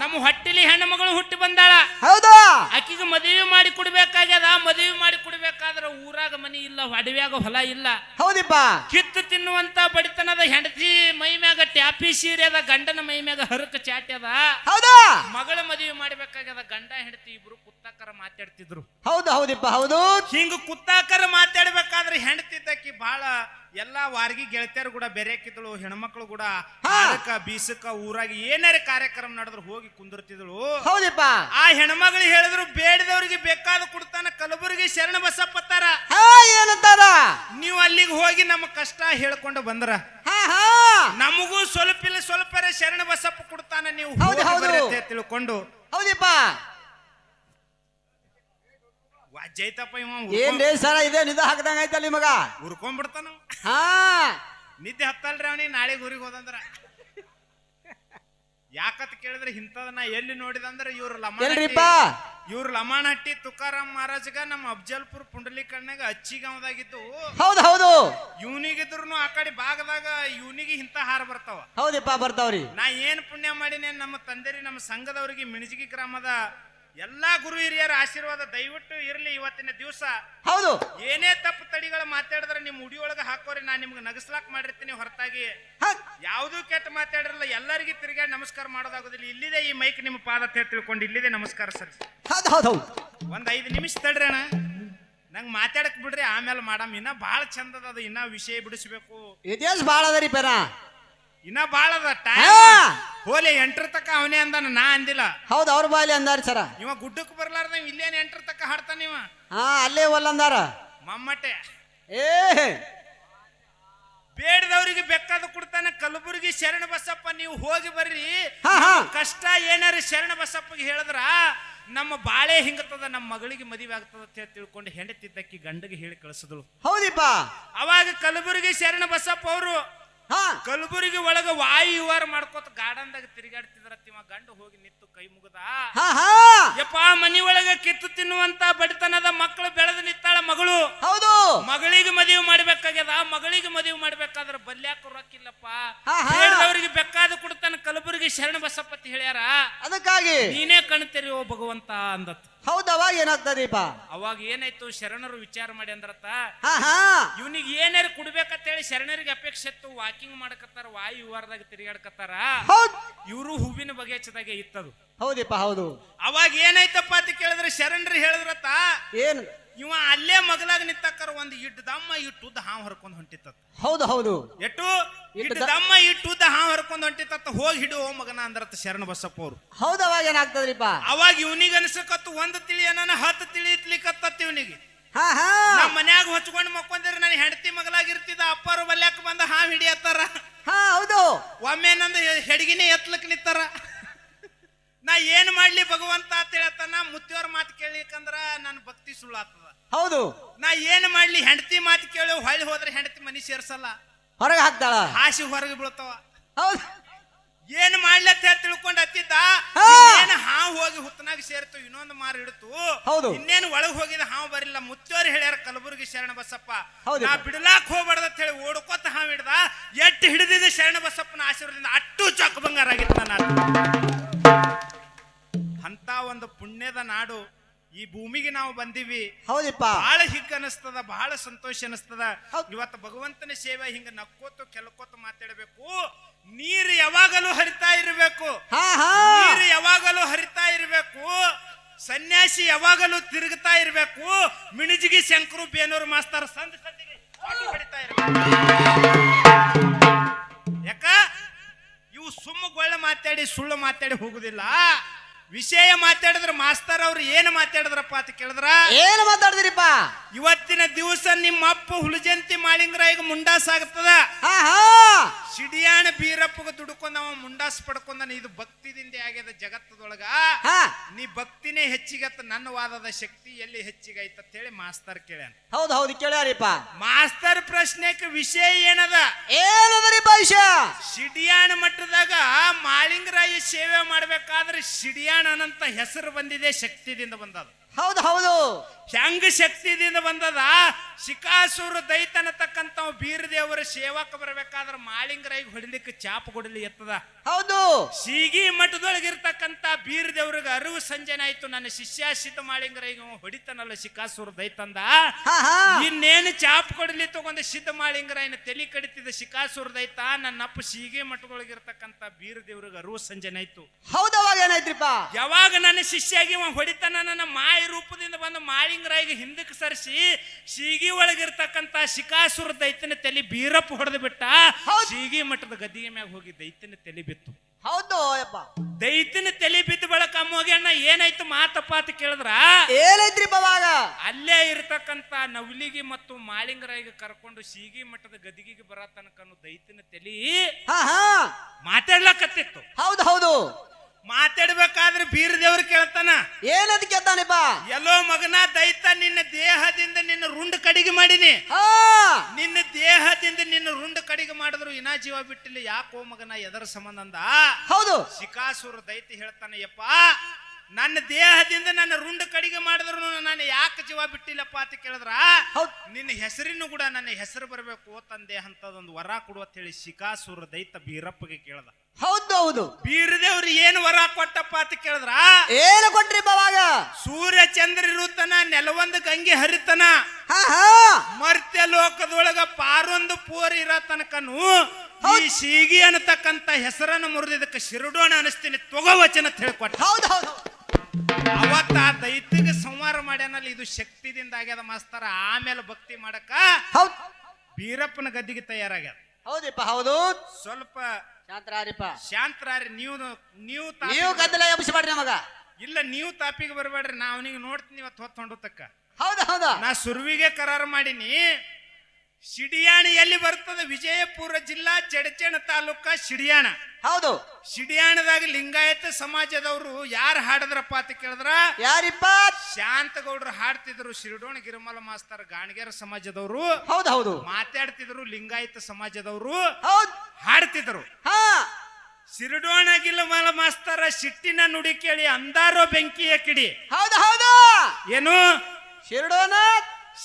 ನಮ್ಮ ಹೊಟ್ಟಿಲಿ ಹೆಣ್ಣು ಮಗಳು ಹುಟ್ಟಿ ಬಂದಾಳ. ಹೌದು. ಆಕಿಗೆ ಮದುವೆ ಮಾಡಿ ಕೊಡ್ಬೇಕಾಗ್ಯದ ಮದುವೆ ಮಾಡಿ ಕೊಡ್ಬೇಕಾದ್ರ ಊರಾಗ ಮನಿ ಇಲ್ಲ ಅಡವ್ಯಾಗ ಹೊಲ ಇಲ್ಲ. ಹೌದಿಪ್ಪ. ಕಿತ್ತು ತಿನ್ನುವಂತ ಬಡಿತನದ ಹೆಂಡತಿ ಮೈ ಮ್ಯಾಗ ಟ್ಯಾಪಿ ಸೀರೆ ಅದ ಗಂಡನ ಮೈ ಮ್ಯಾಗ ಹರಕ ಚಾಟ್ಯದ ಹೌದಾ ಹೌದು. ಮಗಳ ಮದುವೆ ಮಾಡ್ಬೇಕಾಗ್ಯದ ಗಂಡ ಹೆಂಡತಿ ಇಬ್ರು ಕುತ್ತಕ್ಕರ ಮಾತಾಡ್ತಿದ್ರು. ಹೌದು ಹೌದಿಪ್ಪ ಹೌದು. ಹಿಂಗ ಕುತ್ತಾಕರ್ ಮಾತಾಡ್ಬೇಕಾದ್ರೆ ಹೆಂಡತಿದ್ದಕ್ಕಿ ಬಹಳ ಎಲ್ಲಾ ವಾರ್ಗಿ ಗೆಳತಿಯರು ಕೂಡ ಬೆರೆಕಿದ್ಳು ಹೆಣ್ಮಕ್ಳು ಕೂಡ ಹಾ. ಹಾಡಕ ಬೀಸಕ ಊರಾಗ ಏನಾರ ಕಾರ್ಯಕ್ರಮ ನಡೆದ್ರು ಹೋಗಿ ಕುಂದಿರ್ತಿದ್ಳು ಹೌದಿಪ್ಪ. ಆ ಹೆಣ್ಮಗಳು ಹೇಳಿದ್ರು ಬೇಡದವ್ರಿಗೆ ಬೇಕಾದ ಕುಡ್ತಾನ ಕಲಬುರ್ಗಿ ಶರಣ ಬಸಪ್ಪತ್ತಾರ ಹಾ ಏನಂತಾರ ನೀವು ಅಲ್ಲಿಗೆ ಹೋಗಿ ನಮ್ಮ ಕಷ್ಟ ಹೇಳ್ಕೊಂಡು ಬಂದ್ರ. ಹಾ ಹಾ. ನಮಗೂ ಸ್ವಲ್ಪ ಇಲ್ಲ ಸ್ವಲ್ಪ ಶರಣ ಬಸಪ್ಪ ಕೊಡ್ತಾನ ನೀವು ಹೌದು, ಹೋಗಿ ಹೌದು. ಬರ್ರಿ ಅಂತ ತಿಳ್ಕೊಂಡು. ಹೌದಿಪ್ಪ. ವಜ್ಜೈತಪ್ಪ ಇವ ಏನ್ರಿ ಸರ ಇದೇ ನಿದ ಹಾಕ್ದಂಗ ಐತಲ್ಲ ನಿಮಗ? ಉರ್ಕೊಂಡ್ಬಿಡ್ತಾನ ಹಾ. ನಿದ್ದೆ ಹತ್ತಲ್ರಿ ಅವನಿ ನಾಳೆ ಊರಿಗೆ ಹೋದಂದ್ರ. ಯಾಕತ್ ಕೇಳಿದ್ರೆ ಇಂಥದ ನಾ ಎಲ್ಲಿ ನೋಡಿದಂದ್ರ ಇವ್ರ ಲಮಾಣಹಟ್ಟಿ ಇವ್ರ ಲಮಾಣಹಟ್ಟಿ ತುಕಾರಾಮ್ ಮಹಾರಾಜ್ಗ ನಮ್ಮ ಅಫ್ಜಲ್ಪುರ್ ಪುಂಡಲಿಕಣ್ಣಗ ಅಚ್ಚಿಗಾಂವದಾಗಿದ್ದು ಹೌದು ಹೌದು. ಇವನಿಗಿದ್ರು ಆ ಕಡೆ ಭಾಗದಾಗ ಇವನಿಗೆ ಇಂಥ ಹಾರ ಬರ್ತಾವ. ಹೌದಿಪ್ಪ ಬರ್ತಾವ್ರಿ. ನಾ ಏನ್ ಪುಣ್ಯ ಮಾಡಿನೇ ನಮ್ಮ ತಂದೆರಿ ನಮ್ಮ ಸಂಘದವ್ರಿಗೆ ಮಿಣಜಿಗಿ ಗ್ರಾಮದ ಎಲ್ಲಾ ಗುರು ಹಿರಿಯರ ಆಶೀರ್ವಾದ ದಯವಿಟ್ಟು ಇರಲಿ ಇವತ್ತಿನ ದಿವಸ. ಹೌದು. ಏನೇ ತಪ್ಪು ತಡಿಗಳು ಮಾತಾಡಿದ್ರೆ ನಿಮ್ಮ ಉಡಿಯೊಳಗೆ ಹಾಕೋರಿ ನಾನು ನಿಮ್ಗೆ ನಗಸ್ಲಾಕ್ ಮಾಡಿರ್ತೀನಿ ಹೊರತಾಗಿ. ಯಾವ್ದು ಕೆಟ್ಟ ಮಾತಾಡಿರಲ್ಲ ಎಲ್ಲರಿಗೂ ತಿರುಗಾಡಿ ನಮಸ್ಕಾರ ಮಾಡೋದಾಗೋದಿಲ್ಲ. ಇಲ್ಲಿದೆ ಈ ಮೈಕ್ ನಿಮ್ಮ ಪಾದ ಅಂತ ತಿಳ್ಕೊಂಡು ಇಲ್ಲಿದೆ ನಮಸ್ಕಾರ ಸರ್. ಹೌದು ಒಂದ್ ಐದು ನಿಮಿಷ ತಡ್ರಣ ನಂಗೆ ಮಾತಾಡಕ್ ಬಿಡ್ರಿ ಆಮೇಲೆ ಮಾಡಮ್. ಇನ್ನ ಬಹಳ ಚಂದದ ಅದ ಇನ್ನ ವಿಷಯ ಬಿಡಿಸ್ಬೇಕು. ಇತಿಹಾಸ ಬಹಳ ಅದರಿ ಇನ್ನ ಬಾಳ ಅದ. ಟೈಮ್ ಹೋಲಿ ಎಂಟ್ರ ತಕ್ಕ ಅವನೇ ಅಂದಾನ ನಾ ಅಂದಿಲ್ಲ. ಹೌದು ಅವ್ರ ಬಾಲಿ ಅಂದಾರ ಸರ. ಇವ ಗುಡ್ಡಕ್ಕೆ ಬರ್ಲಾರ್ದ ಇಲ್ಲೇನ್ ಎಂಟ್ರ ತಕ್ಕ ಹಾಡ್ತಾನ ಇವ? ಹಾ ಅಲ್ಲೇ ಒಲ್ಲ ಅಂದಾರ. ಮಮ್ಮಟೆ. ಏ. ಬೇಡದವ್ರಿಗೆ ಬೆಕ್ಕದ ಕೊಡ್ತಾನೆ ಕಲಬುರ್ಗಿ ಶರಣ ಬಸಪ್ಪ ನೀವು ಹೋಗಿ ಬರ್ರಿ. ಕಷ್ಟ ಏನಾರ ಶರಣ ಬಸಪ್ಪಗೆ ಹೇಳಿದ್ರ ನಮ್ಮ ಬಾಳೆ ಹಿಂಗತದ ನಮ್ಮ ಮಗಳಿಗೆ ಮದುವೆ ಆಗ್ತದ ಅಂತ ಹೇಳಿ ತಿಳ್ಕೊಂಡು ಹೆಂಡತಿದ್ದಕ್ಕಿ ಗಂಡಗೆ ಹೇಳಿ ಕಳಿಸಿದಳು. ಹೌದಿಪ್ಪ. ಅವಾಗ ಕಲಬುರ್ಗಿ ಶರಣ ಬಸಪ್ಪ ಅವರು ಹಾ. ಕಲಬುರಗಿ ಒಳಗ ವಾಯು ವಾರ ಮಾಡ್ಕೋತ ಗಾರ್ಡನ್ದಾಗ ತಿರುಗಾಡ್ತಿದ್ರ ತಿಮ್ಮ ಗಂಡು ಹೋಗಿ ನಿತ್ತು ಕೈ ಮುಗದ? ಯಪ್ಪ ಮನಿ ಒಳಗ ಕಿತ್ತು ತಿನ್ನುವಂತ ಬಡತನದ ಮಕ್ಕಳು ಬೆಳೆದು ನಿತ್ತಾಳ ಮಗಳು. ಹೌದು. ಮಗಳಿಗೆ ಮದುವೆ ಮಾಡ್ಬೇಕಾಗ್ಯದ. ಮಗಳಿಗೆ ಮದುವೆ ಮಾಡ್ಬೇಕಾದ್ರ ಬಲ್ಯಾಕ ರೊಕ್ಕಿಲ್ಲಪ್ಪ ಅವ್ರಿಗೆ ಬೆಕ್ಕಾದ ಬೇಡದವ್ರಿಗೆ ಬೇಕಾದ ಕೊಡ್ತಾನ ಕಲಬುರಗಿ ಶರಣ ಬಸಪ್ಪತಿ ಹೇಳ್ಯಾರ. ಅದಕ್ಕಾಗಿ. ನೀನೇ ಕಣ್ತೆರಿ ಓ ಭಗವಂತ ಅಂದತ್. ಹೌದು ಅವಾಗ ಏನಾಗ್ತದ್ರಿಪ್ಪ ಅವಾಗ ಏನಾಯ್ತು ಶರಣರು ವಿಚಾರ ಮಾಡಿ ಅಂದ್ರತ್ತ? ಹಾ ಹಾ. ಇವನಿಗೆ ಏನಾರು ಕುಡ್ಬೇಕಂತೇಳಿ ಶರಣರಿಗೆ ಅಪೇಕ್ಷೆ ಇತ್ತು ವಾಕಿಂಗ್ ಮಾಡಕತ್ತಾರ ವಾಯು ವಾರದಾಗ ತಿರುಗಾಡ್ಕತ್ತಾರ. ಹೌದ್. ಇವರು ಹೂವಿನ ಬಗೆ ಹಚ್ಚದಾಗೆ ಇತ್ತದು. ಹೌದಿಪ್ಪ ಹೌದು. ಅವಾಗ ಏನಾಯ್ತಪ್ಪ ಅಂತ ಕೇಳಿದ್ರೆ ಶರಣರು ಹೇಳಿದ್ರತ್ತ? ಏನು? ಇವ ಅಲ್ಲೇ ಮಗಲಾಗ ನಿಂತಕ್ಕರ ಒಂದು ಇಟ್ಟು ದಮ್ಮ ಇಟ್ಟು ಹಾವು ಹರ್ಕೊಂಡ್ ಹೊಂಟಿತ್ತ. ಹೌದು ಹೌದು. ಎಟ್ಟು? ಇಟ್ಟು ದಮ್ಮ ಇಟ್ಟು ಹಾವು ಹರ್ಕೊಂಡ್ ಹೊಂಟಿತ್ತ. ಹೋಗಿ ಹಿಡು ಓ ಮಗನ ಅಂದ್ರತ್ತ ಶರಣ ಬಸಪ್ಪ ಅವ್ರು. ಹೌದು ಅವಾಗ ಏನಾಗ್ತದ್ರಿಪ್ಪ? ಅವಾಗ ಇವನಿಗೆ ಅನ್ಸಕತ್ತು ಒಂದ್ ತಿಳಿ ಏನಾನ ಹತ್ತು ತಿಳಿ ಇತ್ಲಿಕತ್ತತ್ ಇವನಿಗೆ. ಹಾ ಹಾ. ನಮ್ಮ ಮನ್ಯಾಗ ಹೊಚ್ಕೊಂಡು ಮಕ್ಕೊಂದಿರಿ ನನ್ನ ಹೆಂಡತಿ ಮಗಲಾಗಿರ್ತಿದ್ದ ಅಪ್ಪಾರು ಬಲ್ಯಾಕ ಬಂದ ಹಾವು ಹಿಡಿಯತ್ತಾರ. ಹೌದು. ಒಮ್ಮೆ ನಂದು ಹೆಡಗಿನೇ ಎತ್ಲಕ್ ನಿತ್ತಾರ. ನಾ ಏನ್ ಮಾಡ್ಲಿ ಭಗವಂತ ಅಂತ ಹೇಳತ್ತಾನ ಮುತ್ತಿಯವ್ರ ಮಾತು ಕೇಳಿಕಂದ್ರ ನನ್ನ ಭಕ್ತಿ ಸುಳ್ಳಾಗ್ತದ. ಹೌದು. ನಾ ಏನ್ ಮಾಡ್ಲಿ ಹೆಂಡತಿ ಮಾತು ಕೇಳಿ ಹೊಳ್ಳಿ ಹೋದ್ರೆ ಹೆಂಡತಿ ಮನಿ ಸೇರ್ಸಲ್ಲ. ಹೊರಗೆ ಹಾಕ್ತಾಳ? ಹಾಸಿ ಹೊರಗೆ ಬೀಳ್ತಾವ. ಹೌದು. ಏನ್ ಮಾಡ್ಲಿ ಅಂತ ಹೇಳಿ ತಿಳ್ಕೊಂಡ್ ಹತ್ತಿದ್ದ. ಏನ್ ಹಾವು ಹೋಗಿ ಹುತ್ತನಾಗ ಸೇರ್ತು ಇನ್ನೊಂದು ಮಾರು ಹಿಡಿತು. ಹೌದು. ಇನ್ನೇನು ಒಳಗ್ ಹೋಗಿದ ಹಾವು ಬರಿಲ್ಲ. ಮುತ್ತೋರು ಹೇಳ್ಯಾರ ಕಲಬುರ್ಗಿ ಶರಣ ಬಸಪ್ಪ. ಹೌದು. ನಾ ಬಿಡ್ಲಾಕ್ ಹೋಗ್ಬಾರ್ದ ಅಂತ ಹೇಳಿ ಓಡ್ಕೋತ ಹಾವು ಹಿಡ್ದ ಎಟ್ ಹಿಡಿದಿದ್ದ ಶರಣ ಬಸಪ್ಪನ ಆಶೀರ್ವಾದದಿಂದ ಅಟ್ಟು ಚೊಕ್ಕ ಬಂಗಾರ ಆಗಿತ್ತ ನಾನು ಅಂತ ಒಂದು ಪುಣ್ಯದ ನಾಡು. ಈ ಭೂಮಿಗೆ ನಾವು ಬಂದಿವಿ. ಹೌದಪ್ಪ. ಬಹಳ ಹಿಗ್ ಅನಿಸ್ತದ ಬಹಳ ಸಂತೋಷ ಅನಿಸ್ತದ. ಇವತ್ತು ಭಗವಂತನ ಸೇವೆ ಹಿಂಗ ನಕ್ಕೋತು ಕೆಲಕೋತು ಮಾತಾಡಬೇಕು. ನೀರು ಯಾವಾಗಲೂ ಹರಿತಾ ಇರಬೇಕು. ನೀರು ಯಾವಾಗಲೂ ಹರಿತಾ ಇರಬೇಕು. ಸನ್ಯಾಸಿ ಯಾವಾಗಲೂ ತಿರುಗತಾ ಇರಬೇಕು. ಮಿಣಿಜಿಗಿ ಶಂಕರು ಬೇನೂರು ಮಾಸ್ತಾರ ಸಂದ ಸಂದಿಗೆ ಹೊಡಿ ಹೊಡಿತಾ ಇರಬೇಕು. ಯಾಕ? ಇವು ಸುಮ್ಮ ಗೊಳ್ಳೆ ಮಾತಾಡಿ ಸುಳ್ಳು ಮಾತಾಡಿ ಹೋಗುದಿಲ್ಲ. ವಿಷಯ ಮಾತಾಡಿದ್ರ ಮಾಸ್ತರ್ ಅವ್ರು ಏನು ಮಾತಾಡಿದ್ರಪ್ಪ ಅಂತ ಕೇಳಿದ್ರ? ಏನು ಮಾತಾಡಿದ್ರಿಪ್ಪ? ಇವತ್ತಿನ ದಿವಸ ನಿಮ್ಮ ಅಪ್ಪ ಹುಲಜಂತಿ ಮಾಳಿಂಗರಾಯಿಗೆ ಮುಂಡಾಸ ಆಗ್ತದ. ಸಿಡಿಯಾಣ ಬೀರಪ್ಪಗ ದುಡ್ಕೊಂಡ ಅವ ಮುಂಡಾಸ್ ಪಡ್ಕೊಂಡನ ಇದು ಭಕ್ತಿದಿಂದ ಆಗ್ಯದ ಜಗತ್ತದೊಳಗ. ನೀ ಭಕ್ತಿನೇ ಹೆಚ್ಚಿಗತ್ತ ನನ್ನ ವಾದದ ಶಕ್ತಿ ಎಲ್ಲಿ ಹೆಚ್ಚಿಗೈತ ಅಂತ ಹೇಳಿ ಮಾಸ್ತರ್ ಕೇಳ್ಯಾನ. ಹೌದು ಹೌದು ಕೇಳ್ಯಾರಿಪ್ಪ. ಮಾಸ್ತರ್ ಪ್ರಶ್ನೆಕ್ ವಿಷಯ ಏನದ? ಏನದರಿಪ್ಪ ವಿಷಯ? ಸಿಡಿಯಾಣ ಮಟ್ಟದಾಗ ಮಾಳಿಂಗರಾಯ ಸೇವೆ ಮಾಡ್ಬೇಕಾದ್ರೆ ಸಿಡಿಯಾಣ ಅನ್ನಂತ ಹೆಸರು ಬಂದಿದೆ ಶಕ್ತಿದಿಂದ ಬಂದದ ಹೌದು ಹೌದು. ಹೆಂಗ ಶಕ್ತಿದಿಂದ ಬಂದದ? ಶಿಕಾಸುರ ದೈತನತಕ್ಕಂತ ಬೀರದೇವರ ಸೇವಕ ಬರ್ಬೇಕಾದ್ರ ಮಾಳಿಂಗರಾಯಿಗೆ ಹೊಡಿಲಿಕ್ಕೆ ಚಾಪ ಕೊಡಲಿ ಎತ್ತದ. ಹೌದು. ಸೀಗಿ ಮಠದೊಳಗಿರ್ತಕ್ಕಂತ ಬೀರದೇವ್ರಿಗೆ ಅರಿವು ಸಂಜೆನ ಆಯ್ತು. ನನ್ನ ಶಿಷ್ಯ ಸಿದ್ಧ ಮಾಳಿಂಗರಾಯಿಗೆ ಹೊಡಿತಾನಲ್ಲ ಶಿಕಾಸುರ ದೈತಂದ. ಇನ್ನೇನು ಚಾಪ್ ಕೊಡಲಿ ತಗೊಂಡು ಸಿದ್ಧ ಮಾಳಿಂಗರಾಯನ ತಲೆ ಕಡಿತಿದ್ದ ಶಿಕಾಸುರ ದೈತ ನನ್ನ ಅಪ್ಪ ಸೀಗೆ ಮಠದೊಳಗಿರ್ತಕ್ಕಂತ ಬೀರದೇವ್ರಿಗೆ ಅರಿವು ಸಂಜೆನ ಆಯ್ತು. ಹೌದು ಅವಾಗ ಏನಾಯ್ತ್ರಿಪ್ಪ? ಯಾವಾಗ ನನ್ನ ಶಿಷ್ಯಾಗಿ ಹೊಡಿತಾನ ನನ್ನ ಮಾಯ ರೂಪದಿಂದ ಬಂದು ಮಾಳಿಂಗರಾಯಿಗೆ ಹಿಂದಕ್ಕೆ ಸರಿಸಿ ಸೀಗಿ ಒಳಗಿರ್ತಕ್ಕಂತ ಶಿಕಾಸುರ ದೈತನ ತಲೆ ಬೀರಪ್ಪ ಹೊಡೆದು ಬಿಟ್ಟ. ಶೀಗಿ ಸೀಗಿ ಮಠದ ಗದ್ದಿಗೆ ಮ್ಯಾಗ ಹೋಗಿ ದೈತ್ಯನ ತಲೆ ಬಿತ್ತು. ಹೌದು ದೈತನ ತಲೆ ಬಿದ್ದ ಬಳಕ ಅಮ್ಮೋಗ್ಯಣ್ಣ ಏನಾಯ್ತು? ಮಾತಪ್ಪ ಅಂತ ಕೇಳಿದ್ರ? ಏನೈತ್ರಿ ಬವಾಗ? ಅಲ್ಲೇ ಇರ್ತಕ್ಕಂತ ನವಲಿಗಿ ಮತ್ತು ಮಾಳಿಂಗರಾಯಿಗೆ ಕರ್ಕೊಂಡು ಸೀಗಿ ಮಠದ ಗದಿಗಿಗೆ ಬರತನಕ ದೈತ್ಯನ ದೈತನ ತಲಿ ಹಾ ಹಾ. ಮಾತಾಡ್ಲಕತ್ತಿತ್ತು. ಹೌದು ಹೌದು. ಮಾತಾಡ್ಬೇಕಾದ್ರೆ ಬೀರದೇವ್ರು ಕೇಳ್ತಾನ. ಏನದ್ ಕೇಳ್ತಾನಿಪ್ಪ ಎಲ್ಲೋ ಮಗನ ದೈತ ನಿನ್ನ ದೇಹದಿಂದ ನಿನ್ನ ರುಂಡ್ ಕಡಿಗೆ ಮಾಡಿನಿ. ನಿನ್ನ ದೇಹದಿಂದ ನಿನ್ನ ರುಂಡ್ ಕಡಿಗೆ ಮಾಡಿದ್ರು ಇನ್ನ ಜೀವ ಬಿಟ್ಟಿಲ್ಲ. ಯಾಕೋ ಮಗನ ಎದರ ಸಂಬಂಧ ಅಂದ? ಹೌದು. ಶಿಕಾಸುರ ದೈತ ಹೇಳ್ತಾನೆ ಯಪ್ಪ ನನ್ನ ದೇಹದಿಂದ ನನ್ನ ರುಂಡ್ ಕಡಿಗೆ ಮಾಡಿದ್ರು ನಾನು ಯಾಕೆ ಜೀವ ಬಿಟ್ಟಿಲ್ಲಪ್ಪ ಅಂತ ಕೇಳಿದ್ರ? ಹೌದ್. ನಿನ್ನ ಹೆಸರಿನ ಕೂಡ ನನ್ನ ಹೆಸರು ಬರಬೇಕು ತಂದೆ ಅಂತದೊಂದು ವರ ಕೊಡು ಅಂತ ಹೇಳಿ ಶಿಕಾಸುರ ದೈತ ಬೀರಪ್ಪಗೆ ಕೇಳ್ದ. ಹೌದು ಹೌದು ಬೀರದೇವ್ರು ಏನು ವರ ಕೊಟ್ಟಪ್ಪ ಅಂತ ಕೇಳಿದ್ರ? ಏನು ಕೊಟ್ರಿಪ್ಪ ಅವಾಗ? ಸೂರ್ಯ ಚಂದ್ರ ಇರುತ್ತನ ನೆಲವೊಂದು ಗಂಗೆ ಹರಿತನ. ಮರ್ತ್ಯ ಲೋಕದೊಳಗ ಪಾರೊಂದು ಪೋರ್ ಇರೋ ತನಕನು ಈ ಸೀಗಿ ಅನ್ನತಕ್ಕಂತ ಹೆಸರನ್ನು ಮುರಿದಿದ್ದಕ್ಕೆ ಶಿರಡೋಣ ಅನಿಸ್ತೀನಿ. ತೊಗವಚನ ತಿಳ್ಕೊಟ್ಟ ಅಂತ ಹೇಳ್ಕೊಟ್ಟ. ಹೌದು ಹೌದು ಅವತ್ತ ಆ ದೈತ್ಯಗೆ ಸಂಹಾರ ಮಾಡ್ಯಾನಲ್ಲ ಇದು ಶಕ್ತಿದಿಂದ ಆಗ್ಯದ ಮಾಸ್ತರ. ಆಮೇಲೆ ಭಕ್ತಿ ಮಾಡಕ ಹೌದು. ಬೀರಪ್ಪನ ಗದ್ದಿಗೆ ತಯಾರಾಗ್ಯದ. ಹೌದಪ್ಪ ಹೌದು. ಸ್ವಲ್ಪ ಶಾಂತರಾರಿಪ್ಪ. ಶಾಂತರಾರಿ ನೀವು ನೀವು ನೀವು ಗದ್ದಲ ಎಬ್ಸಿ ಮಾಡ್ರಿ ನಮಗ. ಇಲ್ಲ ನೀವು ತಾಪಿಗೆ ಬರಬೇಡ್ರಿ ನಾ ಅವನಿಗೆ ನೋಡ್ತೀನಿ ಇವತ್ತು ಹೊತ್ತು ಹೊಂಡತಕ್ಕ. ಹೌದಾ ಹೌದಾ. ನಾ ಸುರ್ವಿಗೆ ಕರಾರು ಮಾಡೀನಿ. ಸಿಡಿಯಾಣ ಎಲ್ಲಿ ಬರ್ತದೆ? ವಿಜಯಪುರ ಜಿಲ್ಲಾ ಚಡಚಣ ತಾಲೂಕ ಸಿಡಿಯಾಣ ಹೌದು. ಸಿಡಿಯಾಣದಾಗ ಲಿಂಗಾಯತ ಸಮಾಜದವರು ಯಾರು ಹಾಡಿದ್ರಪ್ಪ ಅಂತ ಕೇಳಿದ್ರ? ಯಾರಿಪ್ಪ? ಶಾಂತಗೌಡ್ರು ಹಾಡ್ತಿದ್ರು ಶಿರಡೋಣ ಗಿರಮಲ ಮಾಸ್ತರ್ ಗಾಣಿಗೇರ ಸಮಾಜದವರು. ಹೌದು ಹೌದು. ಮಾತಾಡ್ತಿದ್ರು ಲಿಂಗಾಯತ ಸಮಾಜದವರು. ಹೌದು. ಹಾಡ್ತಿದ್ರು. ಹಾ. ಸಿರಡೋಣ ಗಿಲಮಲ ಮಾಸ್ತರ ಸಿಟ್ಟಿನ ನುಡಿ ಕೇಳಿ ಅಂದಾರೋ ಬೆಂಕಿಯ ಕಿಡಿ ಹೌದು ಹೌದು. ಏನು? ಶಿರಡೋನ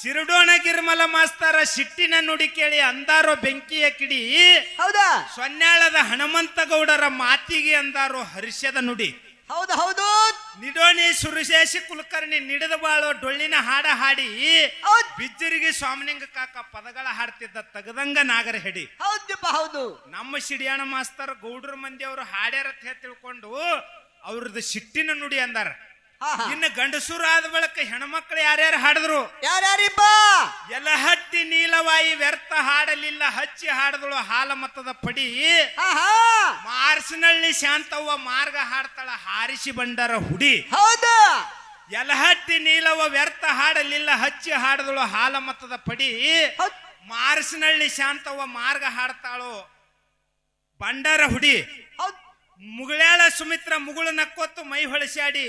ಸಿರಡೋಣ ಗಿರ್ಮಲ ಮಾಸ್ತರ ಸಿಟ್ಟಿನ ನುಡಿ ಕೇಳಿ ಅಂದಾರೋ ಬೆಂಕಿಯ ಕಿಡಿ. ಹೌದಾ? ಸೊನ್ಯಾಳದ ಹನುಮಂತ ಗೌಡರ ಮಾತಿಗೆ ಅಂದಾರೋ ಹರ್ಷದ ನುಡಿ. ಹೌದು ಹೌದು. ನಿಡೋಣಿ ಸುರಶೇಷಿ ಕುಲಕರ್ಣಿ ನಿಡದ ಬಾಳೋ ಡೊಳ್ಳಿನ ಹಾಡ ಹಾಡಿ. ಹೌದ್. ಬಿಜ್ಜರಿಗೆ ಸ್ವಾಮಿನಿಂಗ ಕಾಕ ಪದಗಳ ಹಾಡ್ತಿದ್ದ ತಗದಂಗ ನಾಗರ ಹೆಡಿ. ಹೌದಪ್ಪ ಹೌದು. ನಮ್ಮ ಸಿಡಿಯಾಣ ಮಾಸ್ತರ್ ಗೌಡ್ರ ಮಂದಿ ಅವರು ಹಾಡ್ಯಾರ ಅಂತ ಹೇಳಿ ತಿಳ್ಕೊಂಡು ಅವ್ರದ್ದು ಸಿಟ್ಟಿನ ನುಡಿ ಅಂದಾರ. ಇನ್ನು ಗಂಡಸೂರು ಆದ ಬಳಿಕ ಹೆಣ್ಮಕ್ಳು ಯಾರ್ಯಾರು ಹಾಡಿದ್ರು? ಯಾರ್ಯಾರಿಪ್ಪ? ಎಲಹಟ್ಟಿ ನೀಲವಾಯಿ ವ್ಯರ್ಥ ಹಾಡಲಿಲ್ಲ ಹಚ್ಚಿ ಹಾಡದಳು ಹಾಲ ಮತದ ಪಡಿ. ಮಾರ್ಸನಳ್ಳಿ ಶಾಂತವ್ವ ಮಾರ್ಗ ಹಾಡ್ತಾಳ ಹಾರಿಸಿ ಬಂಡರ ಹುಡಿ. ಹೌದು. ಎಲಹಟ್ಟಿ ನೀಲವ ವ್ಯರ್ಥ ಹಾಡಲಿಲ್ಲ ಹಚ್ಚಿ ಹಾಡದಳು ಹಾಲ ಮತದ ಪಡಿ. ಮಾರ್ಸಿನಳ್ಳಿ ಶಾಂತವ್ವ ಮಾರ್ಗ ಹಾಡ್ತಾಳು ಬಂಡರ ಹುಡಿ. ಹೌದ್. ಮುಗಳಾಳ ಸುಮಿತ್ರ ಮುಗುಳು ನಕ್ಕೊತ್ತು ಮೈ ಹೊಳಸಾಡಿ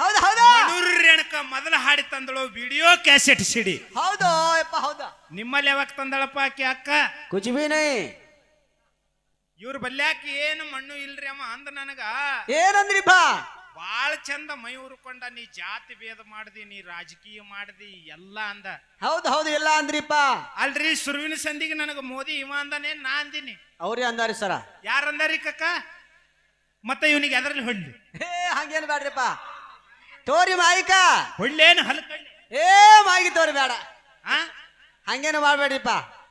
ಹೌದು ಹೌದು. ಮನೂರು ರೇಣುಕ ಮೊದಲ ಹಾಡಿ ತಂದಳು ವಿಡಿಯೋ ಕ್ಯಾಸೆಟ್ ಸಿಡಿ. ಹೌದು ಯಪ್ಪ ಹೌದು. ನಿಮ್ಮಲ್ಲಿ ಯಾವಾಗ ತಂದಳಪ್ಪ ಆಕೆ ಅಕ್ಕ? ಕುಚ್ ಬಿ ನೈ ಇವ್ರ ಬಲ್ಯಾಕ ಏನು ಮಣ್ಣು ಇಲ್ರಿ ಅಮ್ಮ ಅಂದ ನನಗ. ಏನಂದ್ರಿಪ್ಪ ಬಾಳ ಚಂದ ಮೈ ಉರ್ಕೊಂಡ ನೀ ಜಾತಿ ಭೇದ ಮಾಡ್ದಿ ನೀ ರಾಜಕೀಯ ಮಾಡ್ದಿ ಎಲ್ಲ ಅಂದ. ಹೌದು ಹೌದು ಇಲ್ಲ ಅಂದ್ರಿಪ್ಪ ಅಲ್ರಿ ಸುರುವಿನ ಸಂದಿಗೆ ನನಗ ಮೋದಿ ಇವ ಅಂದನೇ ನಾ ಅಂದಿನಿ. ಅವ್ರೇ ಅಂದಾರಿ ಸರ. ಯಾರಂದಾರಿ ಕಕ್ಕ? ಮತ್ತೆ ಇವನಿಗೆ ಅದರಲ್ಲಿ ಹೊಳ್ಳಿ. ಏ ಹಂಗೇನು ಬೇಡ್ರಿಪ್ಪ ತೋರಿ ಮಾಯಿಕ. ಹೊಳ್ಳೇನು ಹಲ್ಕಳ್ಳಿ ಏ ಮಾಯಿಗೆ ತೋರಿ ಬೇಡ. ಆ? ಹಂಗೇನು ಮಾಡ್ಬೇಡ್ರಿಪ್ಪ.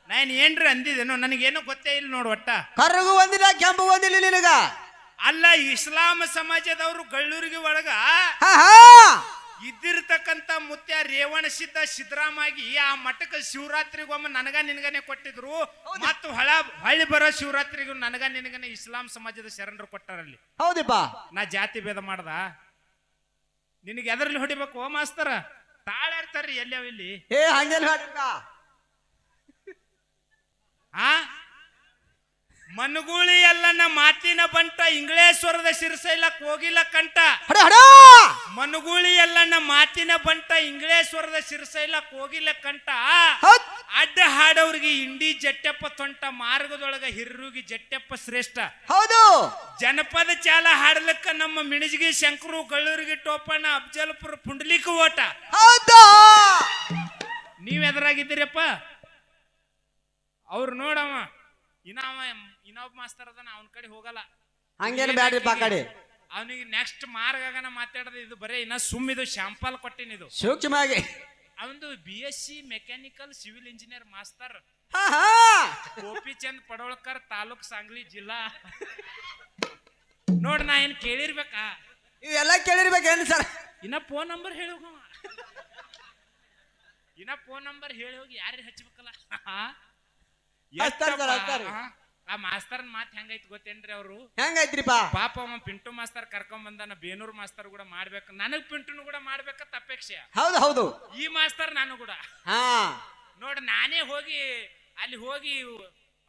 ನಾನು ಏನ್ರಿ ಅಂದಿದ್ದೇನು ನನಗೇನು ಗೊತ್ತೇ ಇಲ್ಲ ನೋಡು ಒಟ್ಟ. ಕರ್ರಗೂ ಒಂದಿಲ್ಲ ಕೆಂಪು ಒಂದಿಲ್ಲ ನಿನಗ. ಅಲ್ಲ ಇಸ್ಲಾಂ ಸಮಾಜದವರು ಗಳ್ಳೂರಿಗೆ ಒಳಗ ಹಾ ಹಾ. ಇದ್ದಿರ್ತಕ್ಕಂತ ಮುತ್ಯ ರೇವಣ ಸಿದ್ಧ ಸಿದ್ದರಾಮಾಗಿ ಆ ಮಠಕ್ಕೆ ಶಿವರಾತ್ರಿಗೊಮ್ಮೆ ನನಗ ನಿನಗನೆ ಕೊಟ್ಟಿದ್ರು. ಮತ್ತು ಹೊಳ ಹಳ್ಳಿ ಬರೋ ಶಿವರಾತ್ರಿಗೂ ನನಗ ನಿನಗನೆ ಇಸ್ಲಾಂ ಸಮಾಜದ ಶರಣರು ಕೊಟ್ಟಾರಲ್ಲಿ. ಹೌದಪ್ಪ. ನಾ ಜಾತಿ ಭೇದ ಮಾಡ್ದ. ನಿನಗೆ ಎದರಲ್ಲಿ ಹೊಡಿಬೇಕು ಓ ಮಾಸ್ತರ? ತಾಳಾಡ್ತಾರ್ರಿ ಎಲ್ಲವ ಇಲ್ಲಿ? ಏ ಹಂಗೆಲ್ಲ ಆ? ಮನುಗೂಳಿ ಎಲ್ಲನ ಮಾತಿನ ಬಂಟ ಇಂಗ್ಲೇಶ್ವರದ ಶಿರಸೈಲಕ್ ಹೋಗಿಲ್ಲ ಕಂಟ ಹಡ ಹಡ! ಮನುಗೂಳಿ ಎಲ್ಲನ್ನ ಮಾತಿನ ಬಂಟ ಇಂಗ್ಲೇಶ್ವರದ ಶಿರಸೈಲಕ್ ಹೋಗಿಲ್ಲ ಕಂಟ ಹೌದ್. ಅಡ್ಡ ಹಾಡೋರಿಗೆ ಇಂಡಿ ಜಟ್ಟೆಪ್ಪ ತೊಂಟ ಮಾರ್ಗದೊಳಗ ಹಿರ್ರುಗಿ ಜಟ್ಟೆಪ್ಪ ಶ್ರೇಷ್ಠ. ಹೌದು. ಜನಪದ ಚಾಲ ಹಾಡ್ಲಕ್ಕ ನಮ್ಮ ಮಿಣಜಿಗಿ ಶಂಕರು ಗಳ್ಳೂರಿಗೆ ಟೋಪಣ್ಣ ಅಫ್ಜಲ್ಪುರ ಪುಂಡ್ಲಿಕ್ ಓಟ. ಹೌದು. ನೀವ್ ಎದುರಾಗಿದ್ದೀರಪ್ಪ? ಅವ್ರು ನೋಡವ. ಇನ್ನ ಅವ ಇನ್ನೊಬ್ಬ ಮಾಸ್ತರ್ ಅದನ್ನ ಅವನ ಕಡೆ ಹೋಗಲ್ಲ. ಹಂಗೇನು ಬ್ಯಾಡ್ರಿ ಆ ಕಡೆ? ಅವನಿಗೆ ನೆಕ್ಸ್ಟ್ ಮಾರ್ಗಾಗನ ಮಾತಾಡದ ಇದು ಬರೇ ಇನ್ನ ಸುಮ್ ಇದು ಶಾಂಪಲ್ ಕೊಟ್ಟಿನ ಇದು. ಸೂಕ್ಷ್ಮವಾಗಿ. ಅವಂದು B S C mechanical civil engineer master ಹಾ ಹಾ ಗೋಪಿಚಂದ್ ಪಡೋಳ್ಕರ್ ತಾಲೂಕ್ ಸಾಂಗ್ಲಿ ಜಿಲ್ಲಾ. ನೋಡ್ ನಾ ಏನ್ ಕೇಳಿರ್ಬೇಕಾ? ಇವೆಲ್ಲ ಕೇಳಿರ್ಬೇಕೇನು ಸರ್? ಇನ್ನ ಫೋನ್ ನಂಬರ್ ಹೇಳಿ ಹೋಗವ ಇನ್ನ ಫೋನ್ ನಂಬರ್ ಹೇಳಿ ಹೋಗಿ ಯಾರಿಗೆ ಹಚ್ಬೇಕಲ್ಲ? ಹಚ್ತಾರ್ ಸರ್, ಎಷ್ಟಪ್ಪ? ಆ, ಮಾಸ್ತರ್ನ ಮಾತ್ ಹೆಂಗೈತಿ ಗೊತ್ತೇನ್ರಿ ಅವರು? ಹೆಂಗೈತ್ರಿಪ್ಪ? ಪಾಪ ಅವ ಪಿಂಟು ಮಾಸ್ತರ್ ಕರ್ಕೊಂಡ್ ಬಂದಾನ ಬೇನೂರ್ ಮಾಸ್ತರ್ ಕೂಡ ಮಾಡ್ಬೇಕು. ನನಗ್ ಪಿಂಟುನು ಕೂಡ ಮಾಡ್ಬೇಕ ಅಪೇಕ್ಷೆ ಹೌದು ಹೌದು. ಈ ಮಾಸ್ತರ್ ನಾನು ಕೂಡ. ಹಾ. ನೋಡ್ ನಾನೇ ಹೋಗಿ ಅಲ್ಲಿ ಹೋಗಿ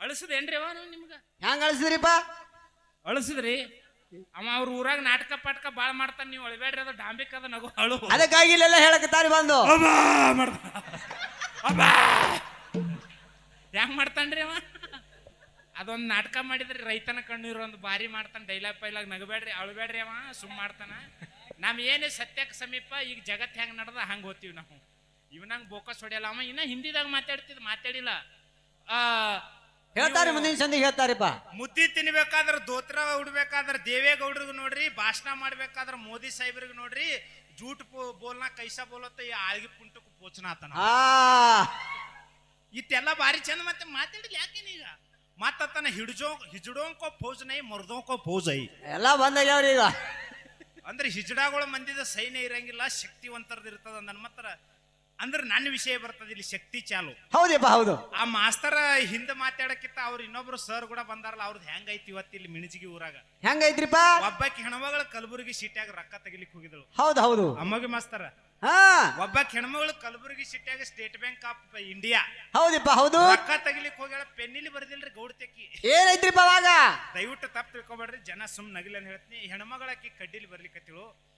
ಅಳಿಸದೇನ್ರಿ ಅವ ನಿಮ್ಗ? ಹೆಂಗ್ ಅಳಿಸಿದ್ರಿಪ್ಪ? ಅಳಿಸಿದ್ರಿ? ಅವ ಅವ್ರ ಊರಾಗ ನಾಟಕ ಪಾಟಕ ಬಾಳ್ ಮಾಡ್ತಾನ ನೀವು ಅಳಬೇಡ್ರಿ ಅದ ಡಾಂಬಿಕ್ ಅದ ನಗು ಅಳು. ಅದಕ್ಕಾಗಿ ಇಲ್ಲೆಲ್ಲ ಹೇಳಕತ್ತಾರಿ ಬಂದು. ಅಬ್ಬಾ ಮಾಡ್ತಾ ಅಬ್ಬಾ. ಹೆಂಗ್ ಮಾಡ್ತಾನ್ರಿ ಅವ? ಅದೊಂದು ನಾಟಕ ಮಾಡಿದ್ರಿ ರೈತನ ಕಣ್ಣೀರು ಒಂದು ಬಾರಿ ಮಾಡ್ತಾನೆ ಡೈಲಾಗ್ ಪೈಲಾಗ್ ನಗಬೇಡ್ರಿ ಅಳಬೇಡ್ರಿ ಅವ ಸುಮ್ ಮಾಡ್ತಾನ. ನಮ್ ಏನೇ ಸತ್ಯಕ್ಕೆ ಸಮೀಪ ಈಗ ಜಗತ್ ಹೆಂಗ್ ನಡ್ದ ಹಂಗ ಹೋಗ್ತೀವಿ ನಾವು. ಇವನಂಗ್ ಬೋಕಸ್ ಹೊಡೆಯಲ್ಲ ಅವ ಇನ್ನ ಹಿಂದಿದಾಗ ಮಾತಾಡ್ತಿದ್ ಮಾತಾಡಿಲ್ಲ. ಆ ಹೇಳ್ತಾರೆ ಮುಂದಿನ ಸಂದಿಗೆ ಹೇಳ್ತಾರಪ್ಪ. ಮುದ್ದಿ ತಿನ್ಬೇಕಾದ್ರೆ ದೋತ್ರ ಉಡ್ಬೇಕಾದ್ರೆ ದೇವೇಗೌಡರಿಗೆ ನೋಡ್ರಿ ಭಾಷಣ ಮಾಡ್ಬೇಕಾದ್ರೆ ಮೋದಿ ಸಾಹೇಬ್ರಿಗೆ ನೋಡ್ರಿ ಜೂಟ್ ಬೋಲ್ನ ಕೈಸಾ ಬೋಲತ್ತ ಈ ಆಳ್ಗಿ ಪುಂಟಕ್ಕೆ ಪೋಚನಾತನ ಹಾ ಇತ್ತೆಲ್ಲ ಬಾರಿ ಚಂದ ಮತ್ತೆ ಮಾತಾಡಿದ ಯಾಕೇನೀಗ ಮತ್ತತನ ಹಿಡ್ಜೋ ಹಿಜಡೋಂಕೋ ಫೌಜ್ ನೈ ಮರ್ದೋಂಕೋ ಫೌಜ್ ಐ ಎಲ್ಲ ಬಂದಾಗ್ಯಾವ್ರಿ ಈಗ ಅಂದ್ರೆ ಹಿಜಡಾಗಳ ಮಂದಿದ ಸೈನ್ಯ ಇರಂಗಿಲ್ಲ ಶಕ್ತಿವಂತರದ್ ಇರ್ತದ ನನ್ನ ಮಾತ್ರ. ಅಂದ್ರೆ ನನ್ನ ವಿಷಯ ಬರ್ತದ ಇಲ್ಲಿ ಶಕ್ತಿ ಚಾಲು. ಹೌದಪ್ಪ ಹೌದು. ಆ ಮಾಸ್ತರ ಹಿಂದೆ ಮಾತಾಡಕ್ಕಿಂತ ಅವ್ರ ಇನ್ನೊಬ್ರು ಸರ್ ಕೂಡ ಬಂದಾರಲ್ಲ ಅವ್ರದ್ದು ಹೆಂಗೈತಿ ಇವತ್ತು ಇಲ್ಲಿ ಮಿಣಜಿಗಿ ಊರಾಗ? ಹೆಂಗೈತ್ರಿಪ್ಪ? ಒಬ್ಬಾಕಿ ಹೆಣ್ಮಗಳ ಕಲಬುರಗಿ ಸೀಟ್ಯಾಗ ರೊಕ್ಕ ತೆಗಿಲಿಕ್ಕೆ ಹೋಗಿದಳು ಹೌದು ಹೌದು. ಅಮ್ಮಗೆ ಮಾಸ್ತರ. ಹಾ. ಒಬ್ಬಾಕಿ ಹೆಣ್ಮಗಳು ಕಲಬುರಗಿ ಸಿಟ್ಯಾಗ ಸ್ಟೇಟ್ ಬ್ಯಾಂಕ್ ಆಫ್ ಇಂಡಿಯಾ ಹೌದಪ್ಪ ಹೌದು. ರೊಕ್ಕ ತೆಗಿಲಿಕ್ಕೆ ಹೋಗ್ಯಾಳ ಪೆನ್ನಿಲಿ ಬರ್ದಿಲ್ರಿ ಗೌಡ್ತೆಕ್ಕಿ ಏನೈತ್ರಿಪ್ಪ ಅವಾಗ? ದಯವಿಟ್ಟು ತಪ್ಪು ತಿಳ್ಕೊಬೇಡ್ರಿ ಜನ ಸುಮ್ ಅಂತ ಹೇಳ್ತೀನಿ. ಹೆಣ್ಮಗಳಾಕಿ ಕಡ್ಡಿಲಿ ಬರ್ಲಿಕ್ಕೆ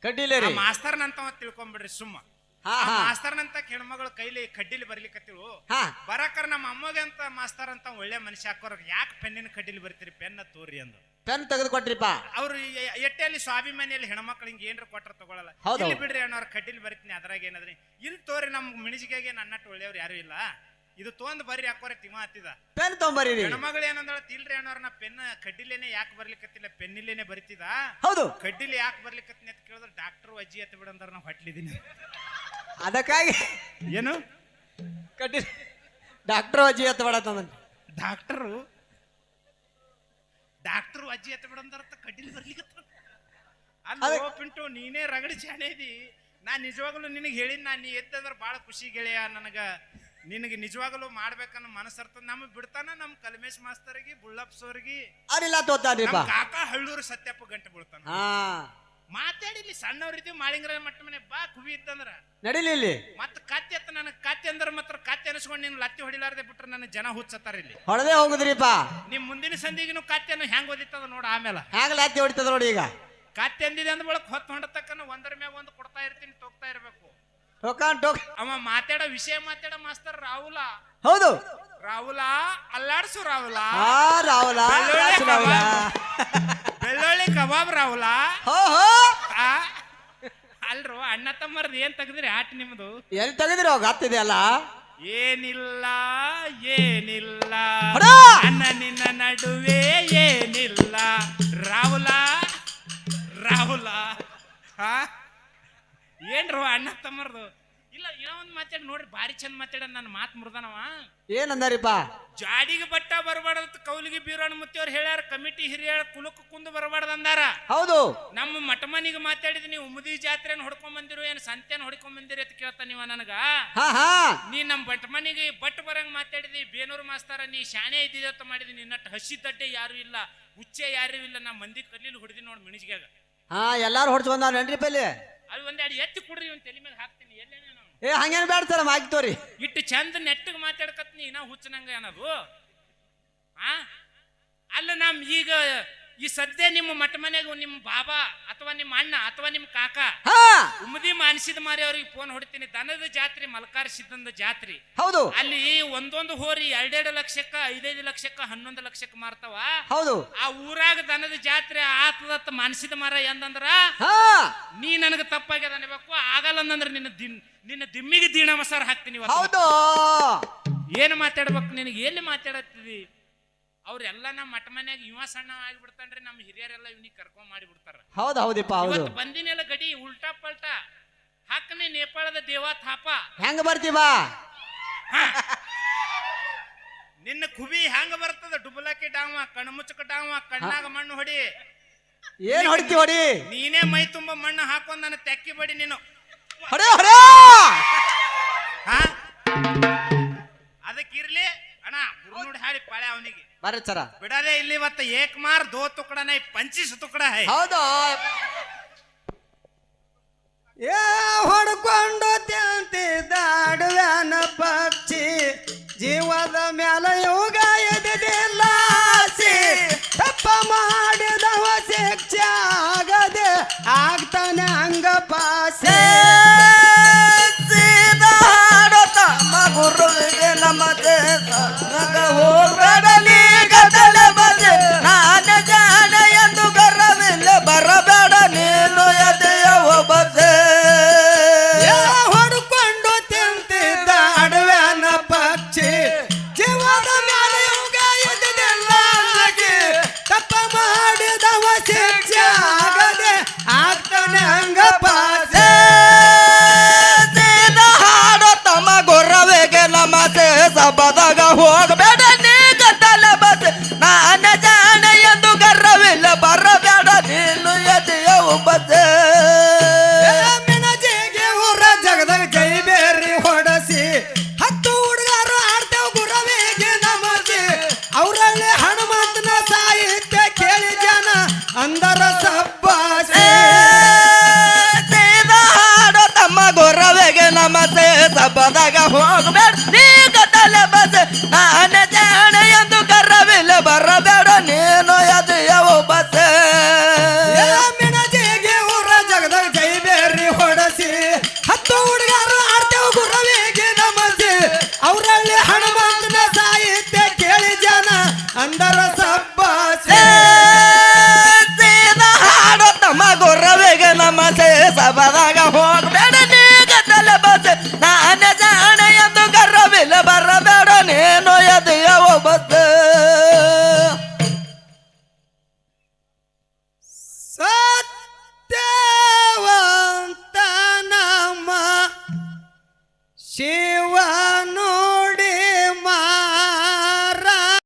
ಕಡ್ಡಿಲ್ಲ ಆ ರೀ ಮಾಸ್ತರ್ನಂತ ತಿಳ್ಕೊಂಬಿಡ್ರಿ ಸುಮ್ಮ. ಹಾ ಅಂತ ಹಾ. ಮಾಸ್ತರ್ನಂತ ಹೆಣ್ಮಗಳ ಕೈಲಿ ಕಡ್ಡಿಲಿ ಬರ್ಲಿಕತ್ತಿವು ಹಾ. ಬರಕರ ನಮ್ಮ ಅಮ್ಮಗೆ ಅಂತ ಮಾಸ್ತರ್ ಅಂತ ಒಳ್ಳೆ ಮನುಷ್ಯ ಹಾಕೋರ್ ಯಾಕೆ ಪೆನ್ನಿನ ಕಡ್ಡಿಲಿ ಬರ್ತೀರಿ? ಪೆನ್ನ ತೋರಿ ಅಂದ್ರು. ಪೆನ್ ತೆಗೆದು ಕೊಟ್ರಿಪ್ಪ ಅವ್ರು ಎ- ಎಟ್ಟೆಯಲ್ಲಿ ಸ್ವಾಭಿಮಾನಿಯಲ್ಲಿ ಹೆಣ್ಮಕ್ಳು ಹಿಂಗೆ ಏನ್ರ ಕೊಟ್ರ ತಗೊಳಲ್ಲ. ಹೌದು. ಇಲ್ಲಿ ಬಿಡ್ರಿ ಅಣ್ಣವ್ರ ಕಡ್ಡಿಲಿ ಬರ್ತೀನಿ ಅದ್ರಾಗ ಏನದ್ರಿ? ಇಲ್ಲಿ ತೋರಿ ನಮ್ ಮಿಣಿಜಿಗೆ ನನ್ನಟ್ಟು ಒಳ್ಳೆಯವ್ರು ಯಾರು ಇಲ್ಲ. ಇದು ತೊಂದ್ ಬರ್ರಿ ಯಾಕೋರ ತಿಮ್ಮ ಹತ್ತಿದ. ಪೆನ್ ತೊಂಬರೀರಿ. ಹೆಣ್ಮಗಳು ಏನಂದ್ರೆ ತಿಲ್ರಿ ಅನ್ನೋರ್ ನಾ ಪೆನ್ ಕಡ್ಡಿಲೇನೆ ಯಾಕೆ ಬರ್ಲಿಕ್ಕತ್ತಿಲ್ಲ ಪೆನ್ನಿಲೇನೆ ಬರಿತಿದ? ಹೌದು. ಕಡ್ಡಿಲಿ ಯಾಕೆ ಬರ್ಲಿಕ್ಕತ್ತೀನಿ ಅಂತ ಕೇಳಿದ್ರೆ ಡಾಕ್ಟರ್ ಅಜ್ಜಿ ಅತ್ತ ಬಿಡಂದ್ರ ನಾ ಹೊಟ್ಲಿದೀನಿ ಅದಕ್ಕಾಗಿ. ಏನು? ಕಡ್ಡಿ ಡಾಕ್ಟರ್ ಅಜ್ಜಿ ಎತ್ತ ಬಿಡ ಡಾಕ್ಟರ್? ಡಾಕ್ಟರು ಅಜ್ಜಿ ಅತ್ತ ಬಿಡಂದ್ರ ಕಡ್ಡಿಲಿ ಬರ್ಲಿಕ್ಕತ್ತ ಅಲ್ಲಿ ಪಿಂಟು ನೀನೇ ರಗಡಿ ಜಾಣೆ ಇದಿ ನಾ ನಿಜವಾಗ್ಲೂ ನಿನಗೆ ಹೇಳಿನ ನಾ ನೀ ಎತ್ತಂದ್ರ ಭಾಳ ಖುಷಿ ಗೆಳೆಯ ನನಗ. ನಿನಗೆ ನಿಜವಾಗಲೂ ಮಾಡ್ಬೇಕನ್ನ ಮನಸ್ಸರ್ತದ ನಮ್ಮ ಬಿಡ್ತಾನ ನಮ್ಮ ಕಲ್ಮೇಶ್ ಮಾಸ್ತರಿಗೆ ಬುಳ್ಳಪ್ಪ ಸೋರ್ಗಿ. ಅರಿಲ್ಲ ಕಾಕ ಹಳ್ಳೂರು ಸತ್ಯಪ್ಪ ಗಂಟೆ ಬೀಳ್ತಾನ. ಹಾ. ಮಾತಾಡಿಲಿ ಸಣ್ಣವ್ರಿದ್ದೀವಿ ಮಾಳಿಂಗ್ರ ಮಟ್ಟ ಮನೆ ಬಾ ಕುವಿ ಇತ್ತಂದ್ರ. ನಡಿಲಿ ಇಲ್ಲಿ. ಮತ್ತ ಕತ್ತಿ ಎತ್ತ ನನಗೆ ಕತ್ತಿ ಅಂದ್ರೆ ಮಾತ್ರ ಕತ್ತೆ ಅನಿಸ್ಕೊಂಡು ನೀನು ಲತ್ತಿ ಹೊಡಿಲಾರ್ದೆ ಬಿಟ್ರೆ ನನ್ನ ಜನ ಹುಚ್ಚತ್ತಾರ ಇಲ್ಲಿ. ಹೊಡೆದೇ ಹೋಗುದ್ರಿಪ್ಪ. ನಿಮ್ ಮುಂದಿನ ಸಂದಿಗಿನೂ ಕತ್ತೆನು ಹೆಂಗ್ ಓದಿತ್ತದ ನೋಡ ಆಮೇಲೆ. ಹ್ಯಾಂಗ ಲತ್ತಿ ಹೊಡಿತದ ನೋಡಿ ಈಗ. ಕತ್ತೆ ಅಂದಿದೆ ಅಂದ ಬಳಕ ಹೊತ್ತು ಹೊಂಡತಕ್ಕನ ಒಂದರ ಮ್ಯಾಗ ಒಂದು ಕೊಡ್ತಾ ಇರ್ತೀನಿ ತೋಗ್ತಾ ಇರ್ಬೇಕು. ಟೋಕಾನ್ ಟೋಕ್ ಅವ ಮಾತಾಡ ವಿಷಯ ಮಾತಾಡ ಮಾಸ್ತರ್ ರಾಹುಲ. ಹೌದು. ರಾಹುಲ ಅಲ್ಲಾಡ್ಸು ರಾಹುಲ. ರಾಹುಲ ಬೆಳ್ಳುಳ್ಳಿ ರಾಹುಲ. ಬೆಳ್ಳುಳ್ಳಿ ಕಬಾಬ್ ರಾಹುಲ. ಹೋ ಹೋ. ಆ? ಅಲ್ರು ಅಣ್ಣ ತಮ್ಮರ್ದು ಏನ್ ತೆಗ್ದ್ರಿ ಆಟ ನಿಮ್ದು? ಎಲ್ಲಿ ತೆಗೆದ್ರಿ ಅವಾಗ ಹತ್ತಿದೆಯಲ್ಲ ಏನಿಲ್ಲ. ಏನಿಲ್ಲ ಅಣ್ಣ ನನ್ನ ನಿನ್ನ ನಡುವೆ ಏನಿಲ್ಲ. ರಾಹುಲ ರಾಹುಲ. ಹಾ ಏನ್ರು ಅಣ್ಣ ತಮ್ಮರ್ದು? ಇಲ್ಲ ಏನೋ ಒಂದು ಮಾತಾಡಿ ನೋಡ್ರಿ ಭಾರಿ ಚಂದ ಮಾತಾಡ ನನ್ನ ಮಾತು ಮುರ್ದನವ ಏನಂದಾರಿಪ್ಪ? ಜಾಡಿಗೆ ಬಟ್ಟ ಬರಬಾರ್ದು ಕೌಲಿಗೆ ಬೀರೋಣ ಮುತ್ತಿಯವ್ರು ಹೇಳ್ಯಾರ ಕಮಿಟಿ ಹಿರಿಯರ ಕುಲಕ್ಕೆ ಕುಂದು ಬರಬಾರ್ದು ಅಂದಾರ. ಹೌದು. ನಮ್ಮ ಮಠಮನಿಗೆ ಮಾತಾಡಿದ್ ನೀವು ಉಮದಿ ಜಾತ್ರೆನ ಹೊಡ್ಕೊಂಡ್ ಬಂದಿರು ಏನು ಸಂತೆನ ಹೊಡ್ಕೊಂಡ್ ಬಂದಿರಿ ಅಂತ ಕೇಳ್ತಾ ನೀವ ನನಗ? ಹಾ ಹಾ. ನೀ ನಮ್ಮ ಬಟ್ಮನಿಗೆ ಬಟ್ ಬರಂಗ್ ಮಾತಾಡಿದಿ ಬೇನೂರು ಮಾಸ್ತಾರ ನೀ ಶಾಣೆ ಇದ್ದಿದ್ದ ಮಾಡಿದಿ ನಿನ್ನಟ್ಟು ಹಸಿ ದಡ್ಡೆ ಯಾರು ಇಲ್ಲ ಉಚ್ಚೆ ಯಾರು ಇಲ್ಲ ನಮ್ಮ ಮಂದಿ ಕಲ್ಲಿಲಿ ಹೊಡೆದಿ ನೋಡಿ ಮಿಣಿಜ್ಗ್ಯಾಗ. ಹಾ ಎಲ್ಲಾರು ಹೊಡ್ಸ್ ಬಂದಾವ ಪಲ್ಲಿ? ಅದು ಒಂದೆರಡು ಎತ್ತಿ ಕುಡ್ರಿ ಇವ್ನ ತಲೆ ಮೇಲೆ ಹಾಕ್ತೀನಿ. ಎಲ್ಲೇನೋ ನಾವು ಏ ಹಂಗೇನ್ ಬೇಡ ಸರ್ ಮಾಗಿ ತೋರಿ. ಇಟ್ಟು ಚಂದ ನೆಟ್ಟಗೆ ಮಾತಾಡ್ಕತ್ನಿ ನಾ ಹುಚ್ಚನಂಗ ಏನದು? ಆ? ಅಲ್ಲ ನಮ್ ಈಗ ಈ ಸದ್ಯ ನಿಮ್ಮ ಮಠ ಮನೆಗೆ ನಿಮ್ಮ ಬಾಬಾ ಅಥವಾ ನಿಮ್ಮ ಅಣ್ಣ ಅಥವಾ ನಿಮ್ಮ ಕಾಕ ಉಮದಿ ಮಾನಸಿದ ಮಾರಿ ಅವ್ರಿಗೆ ಫೋನ್ ಹೊಡಿತೀನಿ. ದನದ ಜಾತ್ರೆ ಮಲ್ಕಾರ ಸಿದ್ಧಂದ ಜಾತ್ರೆ. ಹೌದು. ಅಲ್ಲಿ ಒಂದೊಂದು ಹೋರಿ ಎರಡೆರಡು ಲಕ್ಷಕ್ಕ ಐದೈದು ಲಕ್ಷಕ್ಕ ಹನ್ನೊಂದು ಲಕ್ಷಕ್ಕ ಮಾರ್ತಾವ. ಹೌದು. ಆ ಊರಾಗ ದನದ ಜಾತ್ರೆ ಆತದತ್ತ ಮಾನಸಿದ ಮಾರ ಎಂದಂದ್ರ ನೀ ನನಗೆ ತಪ್ಪಾಗ್ಯದ ಅನ್ಬೇಕು. ಆಗಲ್ಲ ಅಂದ್ರೆ ನಿನ್ನ ದಿನ್ ನಿನ್ನ ದಿಮ್ಮಿಗೆ ದೀಣ ಮಸಾರ ಹಾಕ್ತೀನಿ. ಹೌದು. ಏನು ಮಾತಾಡ್ಬೇಕು ನಿನಗೆ? ಎಲ್ಲಿ ಮಾತಾಡತ್ತಿದಿ? ಅವ್ರೆಲ್ಲ ನಮ್ಮ ಮಠ ಮನ್ಯಾಗ ಇವ ಸಣ್ಣ ಆಗಿಬಿಡ್ತಾನ್ರಿ ನಮ್ಮ ಹಿರಿಯರೆಲ್ಲ ಇವನಿಗೆ ಕರ್ಕೊಂಡ್ ಮಾಡಿಬಿಡ್ತಾರ. ಹೌದು ಹೌದಿಪ್ಪ ಹೌದು. ಇವತ್ತು ಬಂದಿನೆಲ್ಲ ಗಡಿ ಉಲ್ಟಾ ಪಲ್ಟಾ. ಹಾಕನೆ ನೇಪಾಳದ ದೇವ ಥಾಪ ಹೆಂಗ ಬರ್ತೀವ ನಿನ್ನ ಕುಬಿ ಹೆಂಗ ಬರ್ತದ? ಡುಬಲಕಿ ಡಾವ ಕಣ್ಮುಚ್ಚಕ ಡಾವ ಕಣ್ಣಾಗ ಮಣ್ಣು ಹೊಡಿ. ಏನ್ ಹೊಡಿತಿ ಹೊಡಿ. ನೀನೇ ಮೈ ತುಂಬ ಮಣ್ಣು ಹಾಕೊಂಡ್ ನನ್ನ ತೆಕ್ಕಿ ಬಡಿ ನೀನು. ಹೊಡೆ ಹೊಡೆ. ಬರ್ರಿ ಸರ ಬಿಡದೆ ಇಲ್ಲಿ ಮತ್ತೆ ಏಕ್ ಮಾರ್ ದೋ ತುಕಡ ನೈ ಪಂಚಿಸ್ ತುಕಡ ಹೈ. ಹೌದು. ಏ ಹೊಡ್ಕೊಂಡು ತಿಂತಿದ್ದಾಡುವನ ಪಕ್ಷಿ ಜೀವದ ಮ್ಯಾಲ ಯೋಗ ಎದಿದಿಲ್ಲ ಆಸೆ. ತಪ್ಪ ಮಾಡಿದವ ಶಿಕ್ಷೆ ಆಗದೆ ಆಗ್ತಾನೆ ಹಂಗ ಪಾಸೆ. ಗುರುವಿಗೆ ನಮತೆ ಹೋಗಬೇಡಲಿ ಗದಲ ಬದ. ನಾನು